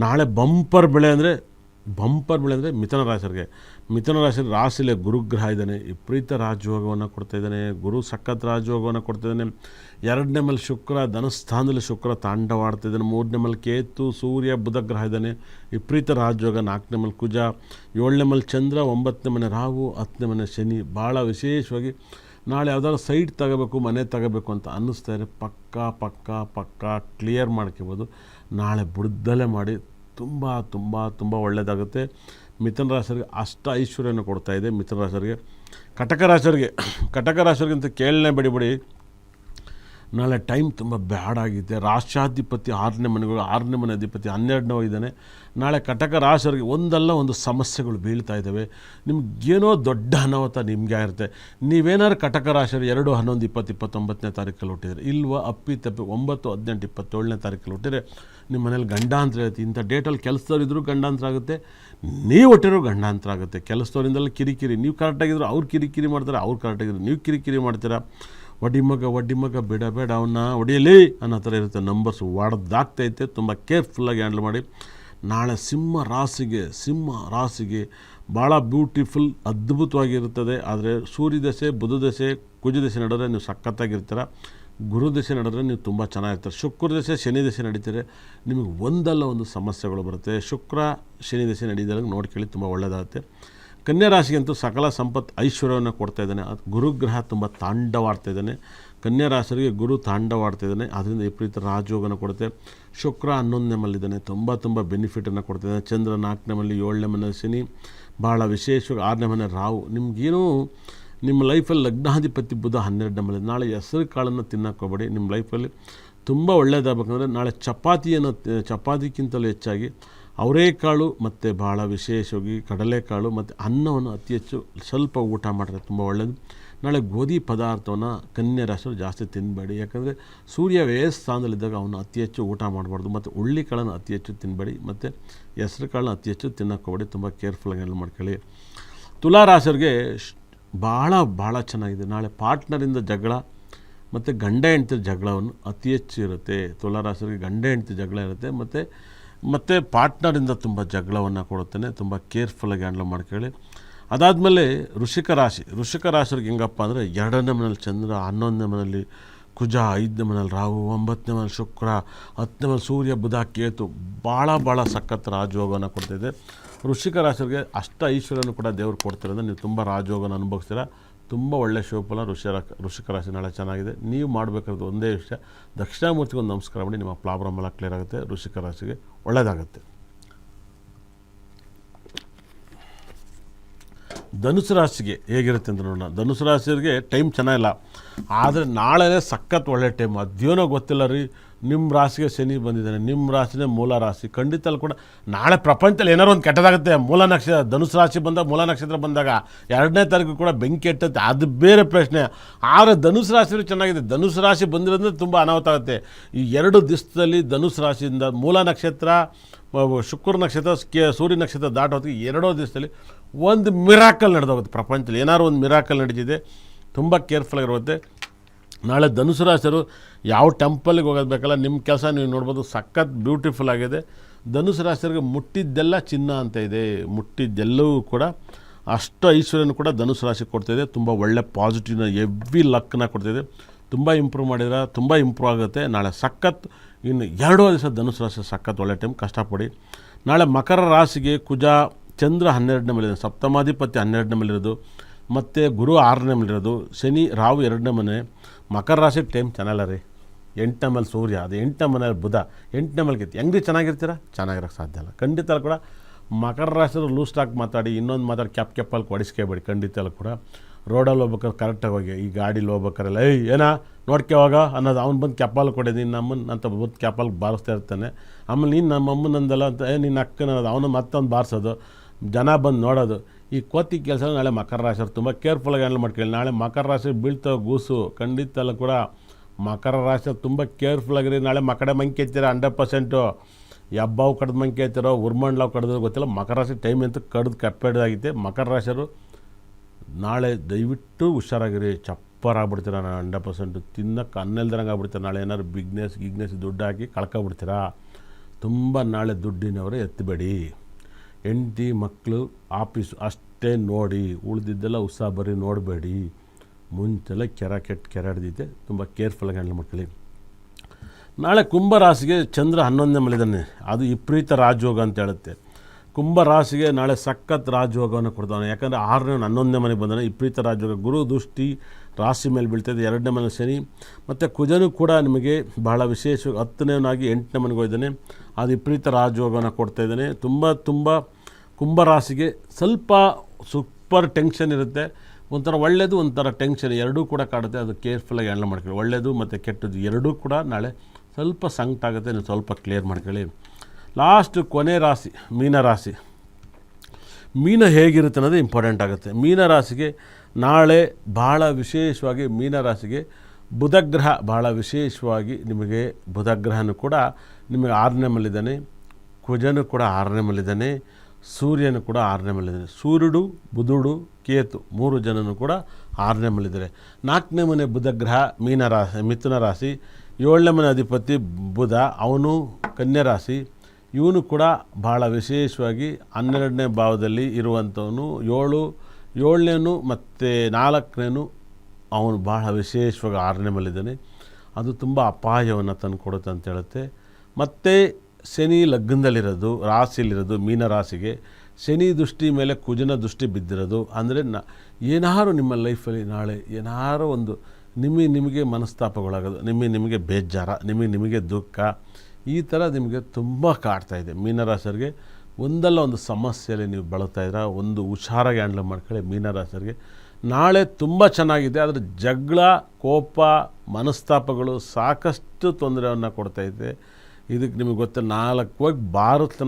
ನಾಳೆ ಬಂಪರ್ ಬೆಳೆ ಅಂದರೆ, ಬಂಪರ್ ಬೆಳೆ ಅಂದರೆ ಮಿಥುನ ರಾಶಿಯರಿಗೆ ಮಿಥುನ ರಾಶಿ ರಾಶಿಲೆ ಗುರುಗ್ರಹ ಇದ್ದಾನೆ, ವಿಪರೀತ ರಾಜಯೋಗವನ್ನು ಕೊಡ್ತಾ ಇದ್ದಾನೆ, ಗುರು ಸಖತ್ ರಾಜಯೋಗವನ್ನು ಕೊಡ್ತಾ ಇದ್ದಾನೆ. ಎರಡನೇ ಮೇಲೆ ಶುಕ್ರ, ಧನಸ್ಥಾನದಲ್ಲಿ ಶುಕ್ರ ತಾಂಡವಾಡ್ತಾ ಇದ್ದಾನೆ. ಮೂರನೇ ಮೇಲೆ ಕೇತು, ಸೂರ್ಯ, ಬುಧ ಗ್ರಹ ಇದ್ದಾನೆ. ವಿಪರೀತ ರಾಜಯೋಗ, ನಾಲ್ಕನೇ ಮೇಲೆ ಕುಜ, ಏಳನೇ ಮೇಲೆ ಚಂದ್ರ, ಒಂಬತ್ತನೇ ಮನೆ ರಾಹು, ಹತ್ತನೇ ಮನೆ ಶನಿ. ಭಾಳ ವಿಶೇಷವಾಗಿ ನಾಳೆ ಯಾವ್ದಾದ್ರು ಸೈಟ್ ತಗೋಬೇಕು, ಮನೆ ತಗೋಬೇಕು ಅಂತ ಅನ್ನಿಸ್ತಾ ಇದೆ ಪಕ್ಕ ಪಕ್ಕ ಪಕ್ಕ ಕ್ಲಿಯರ್ ಮಾಡ್ಕೋಬೋದು. ನಾಳೆ ಬುಡ್ದಲೇ ಮಾಡಿ ತುಂಬ ತುಂಬ ತುಂಬ ಒಳ್ಳೆಯದಾಗುತ್ತೆ ಮಿಥುನ ರಾಶಿಯರಿಗೆ ಅಷ್ಟ ಐಶ್ವರ್ಯನ ಕೊಡ್ತಾಯಿದೆ ಮಿಥುನ ರಾಶಿಯರಿಗೆ ಕಟಕ ರಾಶಿಯರಿಗೆ ಕಟಕ ರಾಶಿಯರಿಗಿಂತ ಕೇಳನೆ ಬಿಡಿಬಿಡಿ ನಾಳೆ ಟೈಮ್ ತುಂಬ ಬ್ಯಾಡ್ ಆಗಿದೆ. ರಾಷ್ಟ್ರಾಧಿಪತಿ ಆರನೇ ಮನೆಗಳು, ಆರನೇ ಮನೆ ಅಧಿಪತಿ ಹನ್ನೆರಡನೇ ಇದ್ದಾನೆ ನಾಳೆ ಕಟಕ ರಾಶರಿಗೆ ಒಂದಲ್ಲ ಒಂದು ಸಮಸ್ಯೆಗಳು ಬೀಳ್ತಾ ಇದ್ದಾವೆ ನಿಮಗೇನೋ ದೊಡ್ಡ ಅನಾಹುತ ನಿಮಗೆ ಆಗಿರುತ್ತೆ ನೀವೇನಾದ್ರು ಕಟಕ ರಾಶಿಯವರು ಎರಡು, ಹನ್ನೊಂದು, ಇಪ್ಪತ್ತು, ಇಪ್ಪತ್ತೊಂಬತ್ತನೇ ತಾರೀಕಲ್ಲಿ ಹುಟ್ಟಿದ್ರೆ, ಇಲ್ವ ಅಪ್ಪಿ, ತಪ್ಪಿ ಒಂಬತ್ತು, ಹದಿನೆಂಟು, ಇಪ್ಪತ್ತೇಳನೇ ತಾರೀಕಲ್ಲಿ ಹುಟ್ಟಿದರೆ ನಿಮ್ಮ ಮನೇಲಿ ಗಂಡಾಂತರ ಇರುತ್ತೆ. ಇಂಥ ಡೇಟಲ್ಲಿ ಕೆಲಸದವ್ರು ಇದ್ದರೂ ಗಂಡಾಂತರ ಆಗುತ್ತೆ. ನೀವು ಹುಟ್ಟಿರೋ ಗಂಡಾಂತರ ಆಗುತ್ತೆ. ಕೆಲಸದವರಿಂದಲೇ ಕಿರಿಕಿರಿ. ನೀವು ಕರೆಕ್ಟಾಗಿದ್ರು ಅವ್ರು ಕಿರಿಕಿರಿ ಮಾಡ್ತಾರೆ, ಅವ್ರು ಕರೆಕ್ಟಾಗಿದ್ರು ನೀವು ಕಿರಿಕಿರಿ ಮಾಡ್ತೀರಾ? ಒಡ್ಡಿ ಮಗ ಒಡ್ಡಿ ಮಗ ಬೇಡ ಬೇಡ ಅವನ್ನ ಹೊಡಿಯಲಿ ಅನ್ನೋ ಥರ ಇರುತ್ತೆ ನಂಬರ್ಸ್ ಒಡೆದಾಗ್ತೈತೆ ತುಂಬ ಕೇರ್ಫುಲ್ಲಾಗಿ ಹ್ಯಾಂಡಲ್ ಮಾಡಿ. ನಾಳೆ ಸಿಂಹ ರಾಶಿಗೆ ಸಿಂಹ ರಾಶಿಗೆ ಭಾಳ ಬ್ಯೂಟಿಫುಲ್ ಅದ್ಭುತವಾಗಿರುತ್ತದೆ. ಆದರೆ ಸೂರ್ಯ ದಶೆ, ಬುಧ ದಶೆ, ಕುಜ ದಶೆ ನಡೆದ್ರೆ ನೀವು ಸಖತ್ತಾಗಿರ್ತೀರ. ಗುರು ದಶೆ ನಡೆದ್ರೆ ನೀವು ತುಂಬ ಚೆನ್ನಾಗಿರ್ತಾರೆ. ಶುಕ್ರ ದಶೆ, ಶನಿ ದಶೆ ನಡೀತಾರೆ ನಿಮಗೆ ಒಂದಲ್ಲ ಒಂದು ಸಮಸ್ಯೆಗಳು ಬರುತ್ತೆ. ಶುಕ್ರ, ಶನಿ ದಶೆ ನಡೀದಾಗ ನೋಡ್ಕೊಳ್ಳಿ, ತುಂಬ ಒಳ್ಳೆಯದಾಗುತ್ತೆ ಕನ್ಯಾ ರಾಶಿಗಂತೂ ಸಕಲ ಸಂಪತ್ತು ಐಶ್ವರ್ಯವನ್ನು ಕೊಡ್ತಾ ಇದ್ದಾನೆ. ಅದು ಗುರುಗ್ರಹ ತುಂಬ ತಾಂಡವಾಡ್ತಾ ಇದ್ದಾನೆ. ಕನ್ಯಾ ಗುರು ತಾಂಡವಾಡ್ತಾ ಇದ್ದಾನೆ. ಅದರಿಂದ ವಿಪರೀತ ರಾಜಯೋಗನ ಕೊಡುತ್ತೆ. ಶುಕ್ರ ಹನ್ನೊಂದನೇ ಮಲ್ಲಿದ್ದಾನೆ. ತುಂಬ ತುಂಬ ಬೆನಿಫಿಟನ್ನು ಕೊಡ್ತಾ ಇದ್ದಾನೆ. ಚಂದ್ರ ನಾಲ್ಕನೇ ಮಲ್ಲಿ, ಏಳನೇ ಮನೆ ಶನಿ ಭಾಳ ವಿಶೇಷವಾಗಿ ಆರನೇ ಮನೆ ರಾವು ನಿಮಗೇನು ನಿಮ್ಮ ಲೈಫಲ್ಲಿ ಲಗ್ನಾಧಿಪತಿ ಬುಧ ಹನ್ನೆರಡನೇ ಮನೆ ನಾಳೆ ಹೆಸರು ಕಾಳನ್ನು ತಿನ್ನಕ್ಕೆ ಹೋಗ್ಬೇಡಿ ನಿಮ್ಮ ಲೈಫಲ್ಲಿ ತುಂಬ ಒಳ್ಳೆಯದಾಗಬೇಕಂದ್ರೆ ನಾಳೆ ಚಪಾತಿಯನ್ನು ಚಪಾತಿಗಿಂತಲೂ ಹೆಚ್ಚಾಗಿ ಅವರೇಕಾಳು ಮತ್ತು ಭಾಳ ವಿಶೇಷವಾಗಿ ಕಡಲೆಕಾಳು ಮತ್ತು ಅನ್ನವನ್ನು ಅತಿ ಹೆಚ್ಚು ಸ್ವಲ್ಪ ಊಟ ಮಾಡಿದ್ರೆ ತುಂಬ ಒಳ್ಳೆಯದು ನಾಳೆ ಗೋಧಿ ಪದಾರ್ಥವನ್ನು ಕನ್ಯಾ ರಾಶಿಯವರು ಜಾಸ್ತಿ ತಿನ್ನಬೇಡಿ ಯಾಕಂದರೆ ಸೂರ್ಯ ವ್ಯಯಸ್ಥಾನದಲ್ಲಿದ್ದಾಗ ಅವನು ಅತಿ ಹೆಚ್ಚು ಊಟ ಮಾಡಬಾರ್ದು. ಮತ್ತು ಉಳ್ಳಿ ಕಾಳನ್ನು ಅತಿ ಹೆಚ್ಚು ತಿನ್ನಬೇಡಿ ಮತ್ತು ಹೆಸರು ಕಾಳನ್ನ ಅತಿ ಹೆಚ್ಚು ತಿನ್ನಕ್ಕೆ ಹೋಗ್ಬೇಡಿ. ತುಂಬ ಕೇರ್ಫುಲ್ಲಾಗಿ ಹೆಲ್ಪ್ ಮಾಡ್ಕೊಳ್ಳಿ. ತುಲಾ ರಾಶಿಯವ್ರಿಗೆ ಭಾಳ ಭಾಳ ಚೆನ್ನಾಗಿದೆ. ನಾಳೆ ಪಾರ್ಟ್ನರಿಂದ ಜಗಳ ಮತ್ತು ಗಂಡ ಹೆಂಡ್ತಿ ಜಗಳವನ್ನು ಅತಿ ಹೆಚ್ಚು ಇರುತ್ತೆ. ತುಲಾ ರಾಶಿಯವರಿಗೆ ಗಂಡ ಹೆಂಡ್ತಿ ಜಗಳ ಇರುತ್ತೆ. ಮತ್ತು ಮತ್ತು ಪಾರ್ಟ್ನರಿಂದ ತುಂಬ ಜಗಳವನ್ನು ಕೊಡುತ್ತೇನೆ, ತುಂಬ ಕೇರ್ಫುಲ್ಲಾಗಿ ಹ್ಯಾಂಡಲ್ ಮಾಡ್ಕೊಳ್ಳಿ. ಅದಾದಮೇಲೆ ಋಷಿಕ ರಾಶಿ. ಋಷಿಕ ರಾಶಿಯವ್ರಿಗೆ ಹೆಂಗಪ್ಪ ಅಂದರೆ ಎರಡನೇ ಮನೇಲಿ ಚಂದ್ರ, ಹನ್ನೊಂದನೇ ಮನೇಲಿ ಕುಜ, ಐದನೇ ಮನೇಲಿ ರಾಹು, ಒಂಬತ್ತನೇ ಮನೇಲಿ ಶುಕ್ರ, ಹತ್ತನೇ ಮನೇಲಿ ಸೂರ್ಯ, ಬುಧ, ಕೇತು ಭಾಳ ಭಾಳ ಸಖತ್ ರಾಜಯೋಗವನ್ನು ಕೊಡ್ತಿದೆ ಋಷಿಕ ರಾಶಿಯವ್ರಿಗೆ ಅಷ್ಟ ಐಶ್ವರ್ಯನೂ ಕೂಡ ದೇವ್ರು ಅಂದರೆ ನೀವು ತುಂಬ ರಾಜಯೋಗನ ಅನುಭವಿಸ್ತೀರ. ತುಂಬ ಒಳ್ಳೆಯ ಶಿವಫಲ ಋಷಿ ಋಷಿಕ ರಾಶಿ ನಾಳೆ ಚೆನ್ನಾಗಿದೆ. ನೀವು ಮಾಡಬೇಕಾದ ಒಂದೇ ವಿಷಯ, ದಕ್ಷಿಣಾಮೂರ್ತಿಗೆ ಒಂದು ನಮಸ್ಕಾರ ಮಾಡಿ, ನಿಮ್ಮ ಪ್ರಾಬ್ಲಮ್ ಎಲ್ಲ ಕ್ಲಿಯರ್ ಆಗುತ್ತೆ ಋಷಿಕ ರಾಶಿಗೆ ಒಳ್ಳೆಯದಾಗುತ್ತೆ. ಧನುಸು ರಾಶಿಗೆ ಹೇಗಿರುತ್ತೆ ಅಂತ ನೋಡೋಣ. ಧನುಸು ರಾಶಿಯವರಿಗೆ ಟೈಮ್ ಚೆನ್ನಾಗಿಲ್ಲ. ಆದರೆ ನಾಳೆನೇ ಸಖತ್ ಒಳ್ಳೆ ಟೈಮ್ ಅದೇನೋ ಗೊತ್ತಿಲ್ಲ ರೀ. ನಿಮ್ಮ ರಾಶಿಗೆ ಶನಿ ಬಂದಿದ್ದಾನೆ ನಿಮ್ಮ ರಾಶಿನೇ ಮೂಲ ರಾಶಿ. ಖಂಡಿತಲ್ಲಿ ಕೂಡ ನಾಳೆ ಪ್ರಪಂಚದಲ್ಲಿ ಏನಾರು ಒಂದು ಕೆಟ್ಟದಾಗುತ್ತೆ. ಮೂಲ ನಕ್ಷತ್ರ, ಧನುಸು ರಾಶಿ ಬಂದಾಗ ಮೂಲ ನಕ್ಷತ್ರ ಬಂದಾಗ ಎರಡನೇ ತಾರೀಕು ಕೂಡ ಬೆಂಕಿ ಎಟ್ಟುತ್ತೆ. ಅದು ಬೇರೆ ಪ್ರಶ್ನೆ. ಆದರೆ ಧನುಸು ರಾಶಿಯವರು ಚೆನ್ನಾಗಿದೆ. ಧನುಸು ರಾಶಿ ಬಂದಿರೋದ್ರೆ ತುಂಬ ಅನಾಹುತ ಆಗುತ್ತೆ. ಈ ಎರಡು ದಿವಸದಲ್ಲಿ ಧನುಸು ರಾಶಿಯಿಂದ ಮೂಲ ನಕ್ಷತ್ರ ಶುಕ್ರ ನಕ್ಷತ್ರ ಸೂರ್ಯ ನಕ್ಷತ್ರ ದಾಟೋದಕ್ಕೆ ಎರಡೋ ದಿವಸದಲ್ಲಿ ಒಂದು ಮಿರಾಕಲ್ ನಡೆದೋಗುತ್ತೆ. ಪ್ರಪಂಚದಲ್ಲಿ ಏನಾದ್ರು ಒಂದು ಮಿರಾಕಲ್ ನಡೆದಿದೆ ತುಂಬ ಕೇರ್ಫುಲ್ ಆಗಿರುತ್ತೆ ನಾಳೆ ಧನುಸು ಯಾವ ಟೆಂಪಲ್ಗೆ ಹೋಗೋದು ಬೇಕಲ್ಲ ನಿಮ್ಮ ಕೆಲಸ ನೀವು ನೋಡ್ಬೋದು ಸಖತ್ ಬ್ಯೂಟಿಫುಲ್ ಆಗಿದೆ. ಧನುಸು ಮುಟ್ಟಿದ್ದೆಲ್ಲ ಚಿನ್ನ ಅಂತ ಇದೆ. ಮುಟ್ಟಿದ್ದೆಲ್ಲವೂ ಕೂಡ ಅಷ್ಟು ಐಶ್ವರ್ಯನೂ ಕೂಡ ಧನುಸು ರಾಶಿ ಕೊಡ್ತಾಯಿದೆ ತುಂಬ ಒಳ್ಳೆ ಪಾಸಿಟಿವ್ನ ಎವ್ರಿ ಲಕ್ನ ಕೊಡ್ತಿದೆ ತುಂಬ ಇಂಪ್ರೂವ್ ಮಾಡಿದ್ರೆ, ತುಂಬ ಇಂಪ್ರೂವ್ ಆಗುತ್ತೆ. ನಾಳೆ ಸಖತ್, ಇನ್ನು ಎರಡೂ ದಿವಸ ಧನುಸು ರಾಶಿ ಸಖತ್ ಒಳ್ಳೆ ಟೈಮ್ ಕಷ್ಟಪಡಿ. ನಾಳೆ ಮಕರ ರಾಶಿಗೆ ಕುಜ, ಚಂದ್ರ ಹನ್ನೆರಡನೇ ಮೇಲಿದೆ. ಸಪ್ತಮಾಧಿಪತಿ ಹನ್ನೆರಡನೇ ಇರೋದು ಮತ್ತು ಗುರು ಆರನೇ ಮೇಲಿರೋದು, ಶನಿ, ರಾಹು ಎರಡನೇ ಮನೆ. ಮಕರ ರಾಶಿ ಟೈಮ್ ಚೆನ್ನಲ್ಲ ರೀ. ಎಂಟು ಮೇಲೆ ಸೂರ್ಯ, ಅದು ಎಂಟನೇ ಮನೇಲಿ ಬುಧ, ಎಂಟನೇ ಮೇಲೆ ಗೆದ್ದು ಹೆಂಗ್ರಿ ಚೆನ್ನಾಗಿರ್ತೀರ? ಚೆನ್ನಾಗಿರೋಕ್ಕೆ ಸಾಧ್ಯ ಇಲ್ಲ. ಖಂಡಿತ ಕೂಡ ಮಕರ ರಾಶಿಯವರು ಲೂಸ್ ಸ್ಟಾಕ್ ಮಾತಾಡಿ, ಇನ್ನೊಂದು ಮಾತಾಡಿ ಕ್ಯಾಪ್ ಕೆಪ್ಪಲ್ಲಿ ಕೊಡಿಸ್ಕೋಬೇಡಿ. ಖಂಡಿತ ಕೂಡ. ರೋಡಲ್ಲಿ ಹೋಗ್ಬೇಕಾದ್ರೆ ಕರೆಕ್ಟಾಗಿ ಹೋಗಿ. ಈ ಗಾಡೀಲಿ ಹೋಗ್ಬೇಕಾರೆಲ್ಲ, ಏಯ್, ಏನಾ? ನೋಡ್ಕೋವಾಗ ಹೋಗ ಅನ್ನೋದು ಅವ್ನು ಬಂದು ಕ್ಯಾಪಲ್ಲಿ ನಿನ್ನ ಅಮ್ಮನ ಅಂತ ಬಂದು ಕ್ಯಾಪಲ್ಲಿ ಬಾರಿಸ್ತಾ ಇರ್ತಾನೆ. ಆಮೇಲೆ, ನೀನು ನಮ್ಮ ಅಮ್ಮನಂದಲ್ಲ ಅಂತ, ಏ, ನಿನ್ನ ಅಕ್ಕನ ಅನ್ನೋದು ಅವನು ಮತ್ತೊಂದು ಬಾರಿಸೋದು. ಜನ ಬಂದು ನೋಡೋದು. ಈ ಕೋತಿ ಕೆಲಸ ನಾಳೆ ಮಕರ ರಾಶಿಯವ್ರು ತುಂಬ ಕೇರ್ಫುಲ್ಲಾಗಿ ಹ್ಯಾಂಡಲ್ ಮಾಡ್ಕೊಳ್ಳಿ. ನಾಳೆ ಮಕರ ರಾಶಿ ಬೀಳ್ತಾ ಗೂಸು ಅಲ್ಲ ಕೂಡ ಮಕರ ರಾಶಿ ತುಂಬ ಕೇರ್ಫುಲ್ ಆಗಿರಿ. ನಾಳೆ ಮಕಡೆ ಮಂಕಿ ಎತ್ತೀರ ಹಂಡ್ರೆಡ್ ಪರ್ಸೆಂಟು ಎಬ್ಬಾವು ಕಡ್ದು ಮಂಕಿ ಎತ್ತೀರೋ ಉರ್ಮಂಡ್ಲಾವ್ ಕಡ್ದು ಗೊತ್ತಿಲ್ಲ. ಮಕರ ರಾಶಿ ಟೈಮ್ ಅಂತೂ ಕಡ್ದು ಕಪ್ಪೆಡ್ದಾಗಿದೆ ಮಕರ ರಾಶಿಯವರು ನಾಳೆ ದಯವಿಟ್ಟು ಹುಷಾರಾಗಿರಿ. ಚಪ್ಪರಾಗ್ಬಿಡ್ತೀರ ನಾನು ಹಂಡ್ರೆಡ್ ಪರ್ಸೆಂಟು ತಿನ್ನಕ್ಕೆ ಅನ್ನೆಲ್ದಂಗೆ ಆಗ್ಬಿಡ್ತೀರ? ನಾಳೆ ಏನಾದ್ರು ಬಿಗ್ನೆಸ್ ಗಿಗ್ನೆಸ್, ದುಡ್ಡು ಹಾಕಿ ಕಳ್ಕೊಬಿಡ್ತೀರಾ? ತುಂಬ ನಾಳೆ ದುಡ್ಡಿನವರು ಎತ್ತಬೇಡಿ ಹೆಂಡತಿ ಮಕ್ಕಳು ಆಫೀಸ್ ಅಷ್ಟೇ ನೋಡಿ, ಉಳಿದಿದ್ದೆಲ್ಲ ಉತ್ಸಾಹ ಬರೀ ನೋಡಬೇಡಿ. ಮುಂಚೆಲ್ಲ ಕೆರ ಕೆಟ್ಟ ಕೆರೆ ಹಿಡ್ದಿದೆ ತುಂಬ ಕೇರ್ಫುಲ್ಲಾಗಿ ಹ್ಯಾಂಡಲ್ ಮಾಡ್ಕೊಳ್ಳಿ. ನಾಳೆ ಕುಂಭ ರಾಶಿಗೆ ಚಂದ್ರ ಹನ್ನೊಂದನೇ ಮಲಿದಾನೆ ಅದು ವಿಪರೀತ ರಾಜಯೋಗ ಅಂತ ಹೇಳುತ್ತೆ. ಕುಂಭ ರಾಶಿಗೆ ನಾಳೆ ಸಖತ್ ರಾಜಯೋಗವನ್ನು ಕೊಡ್ತಾನೆ. ಯಾಕಂದರೆ ಆರನೇ ಹನ್ನೊಂದನೇ ಮನೆಗೆ ಬಂದಾನೆ. ವಿಪರೀತ ರಾಜಯೋಗ. ಗುರು ದೃಷ್ಟಿ ರಾಶಿ ಮೇಲೆ ಬೀಳ್ತಾಯಿದೆ ಎರಡನೇ ಮನೆ ಶನಿ. ಮತ್ತು ಕುಜನು ಕೂಡ ನಿಮಗೆ ಬಹಳ ವಿಶೇಷ ಹತ್ತನೇವನಾಗಿ ಎಂಟನೇ ಮನೆಗೆ ಹೋಗಿದ್ದಾನೆ. ಅದು ವಿಪರೀತ ರಾಜಯೋಗವನ್ನು ಕೊಡ್ತಾ ಇದ್ದಾನೆ. ತುಂಬ ತುಂಬ ಕುಂಭ ರಾಶಿಗೆ ಸ್ವಲ್ಪ ಸೂಪರ್ ಟೆನ್ಷನ್ ಇರುತ್ತೆ. ಒಂಥರ ಒಳ್ಳೆಯದು ಒಂಥರ ಟೆನ್ಷನ್ ಎರಡೂ ಕೂಡ ಕಾಡುತ್ತೆ. ಅದು ಕೇರ್ಫುಲ್ಲಾಗಿ ಹ್ಯಾಂಡಲ್ ಮಾಡ್ಕೊಳ್ಳಿ. ಒಳ್ಳೆಯದು ಮತ್ತು ಕೆಟ್ಟದ್ದು ಎರಡೂ ಕೂಡ ನಾಳೆ ಸ್ವಲ್ಪ ಸಂಕ್ಟ್ ಆಗುತ್ತೆ. ನೀವು ಸ್ವಲ್ಪ ಕ್ಲಿಯರ್ ಮಾಡ್ಕೊಳ್ಳಿ. ಲಾಸ್ಟ್ ಕೊನೆ ರಾಶಿ ಮೀನರಾಶಿ ಮೀನ ಹೇಗಿರುತ್ತೆ ಅನ್ನೋದು ಇಂಪಾರ್ಟೆಂಟ್ ಆಗುತ್ತೆ. ಮೀನರಾಶಿಗೆ ನಾಳೆ ಭಾಳ ವಿಶೇಷವಾಗಿ ಮೀನರಾಶಿಗೆ ಬುಧಗ್ರಹ ಭಾಳ ವಿಶೇಷವಾಗಿ ನಿಮಗೆ ಬುಧಗ್ರಹನೂ ಕೂಡ ನಿಮಗೆ ಆರನೇ ಮಲ್ಲಿದ್ದಾನೆ. ಕುಜನೂ ಕೂಡ ಆರನೇ ಮಲ್ಲಿದ್ದಾನೆ. ಸೂರ್ಯನು ಕೂಡ ಆರನೇ ಮಲ್ಲಿದ್ದಾನೆ ಸೂರ್ಯುಡು, ಬುಧುಡು, ಕೇತು ಮೂರು ಜನನು ಕೂಡ ಆರನೇ ಮೇಲಿದ್ದಾರೆ ನಾಲ್ಕನೇ ಮನೆ ಬುಧಗ್ರಹ ಮೀನ ರಾಶಿ, ಮಿಥುನ ರಾಶಿ, ಏಳನೇ ಮನೆ ಅಧಿಪತಿ ಬುಧ, ಅವನು ಕನ್ಯಾ ರಾಶಿ, ಇವನು ಕೂಡ ಬಹಳ ವಿಶೇಷವಾಗಿ ಹನ್ನೆರಡನೇ ಭಾವದಲ್ಲಿ ಇರುವಂಥವನು. ಏಳು, ಏಳನೇನು ಮತ್ತು ನಾಲ್ಕನೇನು ಅವನು ಬಹಳ ವಿಶೇಷವಾಗಿ ಆರನೇ ಮೇಲಿದ್ದಾನೆ ಅದು ತುಂಬ ಅಪಾಯವನ್ನು ತಂದು ಕೊಡುತ್ತೆ ಅಂತ ಹೇಳುತ್ತೆ. ಮತ್ತು ಶನಿ ಲಗ್ನದಲ್ಲಿರೋದು, ರಾಶಿಯಲ್ಲಿರೋದು, ಮೀನ ರಾಶಿಗೆ, ಶನಿ ದೃಷ್ಟಿ ಮೇಲೆ ಕುಜನ ದೃಷ್ಟಿ ಬಿದ್ದಿರೋದು, ಅಂದರೆ ನ, ಏನಾರು ನಿಮ್ಮ ಲೈಫಲ್ಲಿ ನಾಳೆ ಏನಾರು ಒಂದು ನಿಮಗೆ ನಿಮಗೆ ಮನಸ್ತಾಪಗಳಾಗೋದು ನಿಮಗೆ ನಿಮಗೆ ಬೇಜಾರ ನಿಮಗೆ ನಿಮಗೆ ದುಃಖ, ಈ ಥರ ನಿಮಗೆ ತುಂಬ ಕಾಡ್ತಾ ಇದೆ. ಮೀನರಾಶರಿಗೆ ಒಂದಲ್ಲ ಒಂದು ಸಮಸ್ಯೆಯಲ್ಲಿ ನೀವು ಬಳಲ್ತಾ ಇದ್ದೀರಾ, ಒಂದು ಹುಷಾರಾಗಿ ಹ್ಯಾಂಡಲ್ ಮಾಡ್ಕೊಳ್ಳಿ ಮೀನರಾಶರಿಗೆ ನಾಳೆ ತುಂಬ ಚೆನ್ನಾಗಿದೆ, ಆದರೆ ಜಗಳ, ಕೋಪ, ಮನಸ್ತಾಪಗಳು ಸಾಕಷ್ಟು ತೊಂದರೆಯನ್ನು ಕೊಡ್ತಾಯಿದೆ ಇದಕ್ಕೆ ನಿಮಗೆ ಗೊತ್ತಿಲ್ಲ ನಾಲ್ಕು ಹೋಗಿ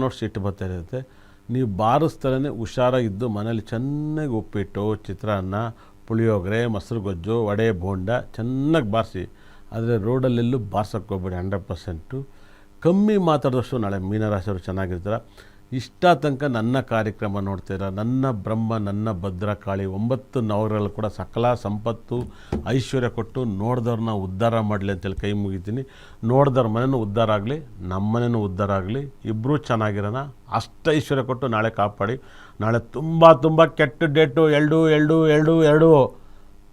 ನೋಡಿ ಸಿಟ್ಟು ಬರ್ತಾ ಇರುತ್ತೆ. ನೀವು ಬಾರಿಸ್ತಾನೆ ಹುಷಾರಾಗಿದ್ದು ಮನೇಲಿ ಚೆನ್ನಾಗಿ ಉಪ್ಪಿಟ್ಟು, ಚಿತ್ರಾನ್ನ, ಪುಳಿಯೋಗರೆ ಮೊಸರು ಗೊಜ್ಜು ವಡೆ, ಬೋಂಡ ಚೆನ್ನಾಗಿ ಬಾರಿಸಿ. ಆದರೆ ರೋಡಲ್ಲೆಲ್ಲೂ ಬಾರ್ಸೋಕ್ಕೆ ಹೋಗ್ಬೇಡಿ, ಹಂಡ್ರೆಡ್ ಪರ್ಸೆಂಟು. ಕಮ್ಮಿ ಮಾತಾಡಿದಷ್ಟು ನಾಳೆ ಮೀನರಾಶಿಯವರು ಚೆನ್ನಾಗಿರ್ತಾರೆ. ಇಷ್ಟ ತನಕ ನನ್ನ ಕಾರ್ಯಕ್ರಮ ನೋಡ್ತೀರ? ನನ್ನ ಬ್ರಹ್ಮ, ನನ್ನ ಭದ್ರಕಾಳಿ ಒಂಬತ್ತು ನವರಲ್ಲಿ ಕೂಡ ಸಕಲ ಸಂಪತ್ತು, ಐಶ್ವರ್ಯ ಕೊಟ್ಟು ನೋಡ್ದವ್ರನ್ನ ಉದ್ಧಾರ ಮಾಡಲಿ ಅಂತೇಳಿ ಕೈ ಮುಗಿತೀನಿ. ನೋಡ್ದವ್ರ ಮನೇನೂ ಉದ್ಧಾರ ಆಗಲಿ, ನಮ್ಮ ಮನೇನೂ ಉದ್ಧಾರ ಆಗಲಿ. ಇಬ್ಬರೂ ಚೆನ್ನಾಗಿರೋಣ. ಅಷ್ಟು ಐಶ್ವರ್ಯ ಕೊಟ್ಟು ನಾಳೆ ಕಾಪಾಡಿ. ನಾಳೆ ತುಂಬ ತುಂಬ ಕೆಟ್ಟ ಡೇಟು. ಎರಡು ಎರಡು ಎರಡು ಎರಡು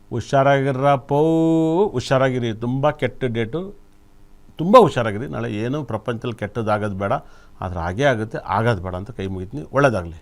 ಹುಷಾರಾಗಿರಪ್ಪ ಹುಷಾರಾಗಿರಿ. ತುಂಬ ಕೆಟ್ಟ ಡೇಟು. ತುಂಬ ಹುಷಾರಾಗಿರಿ. ನಾಳೆ ಏನೂ ಪ್ರಪಂಚದಲ್ಲಿ ಕೆಟ್ಟದಾಗೋದು ಬೇಡ. ಆದರೆ ಹಾಗೇ ಆಗುತ್ತೆ ಆಗೋದು ಬೇಡ ಅಂತ ಕೈ ಮುಗಿತೀನಿ. ಒಳ್ಳೆಯದಾಗಲಿ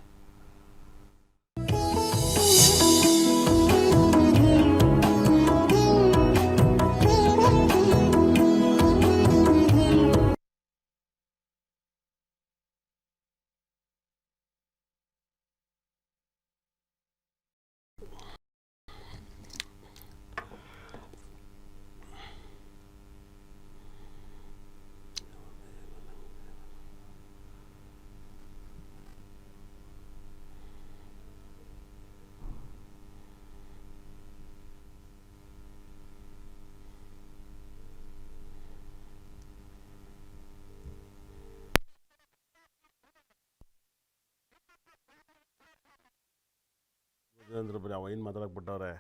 ಅಂದ್ರೆ ಅವ ಏನು ಮಾತಾಡಕ್ಕೆ ಬಿಟ್ಟವ್ರೆ?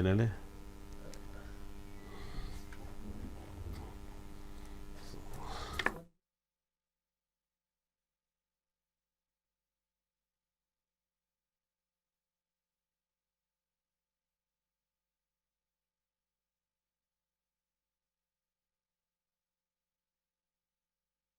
ಏನು ಹೇಳಿ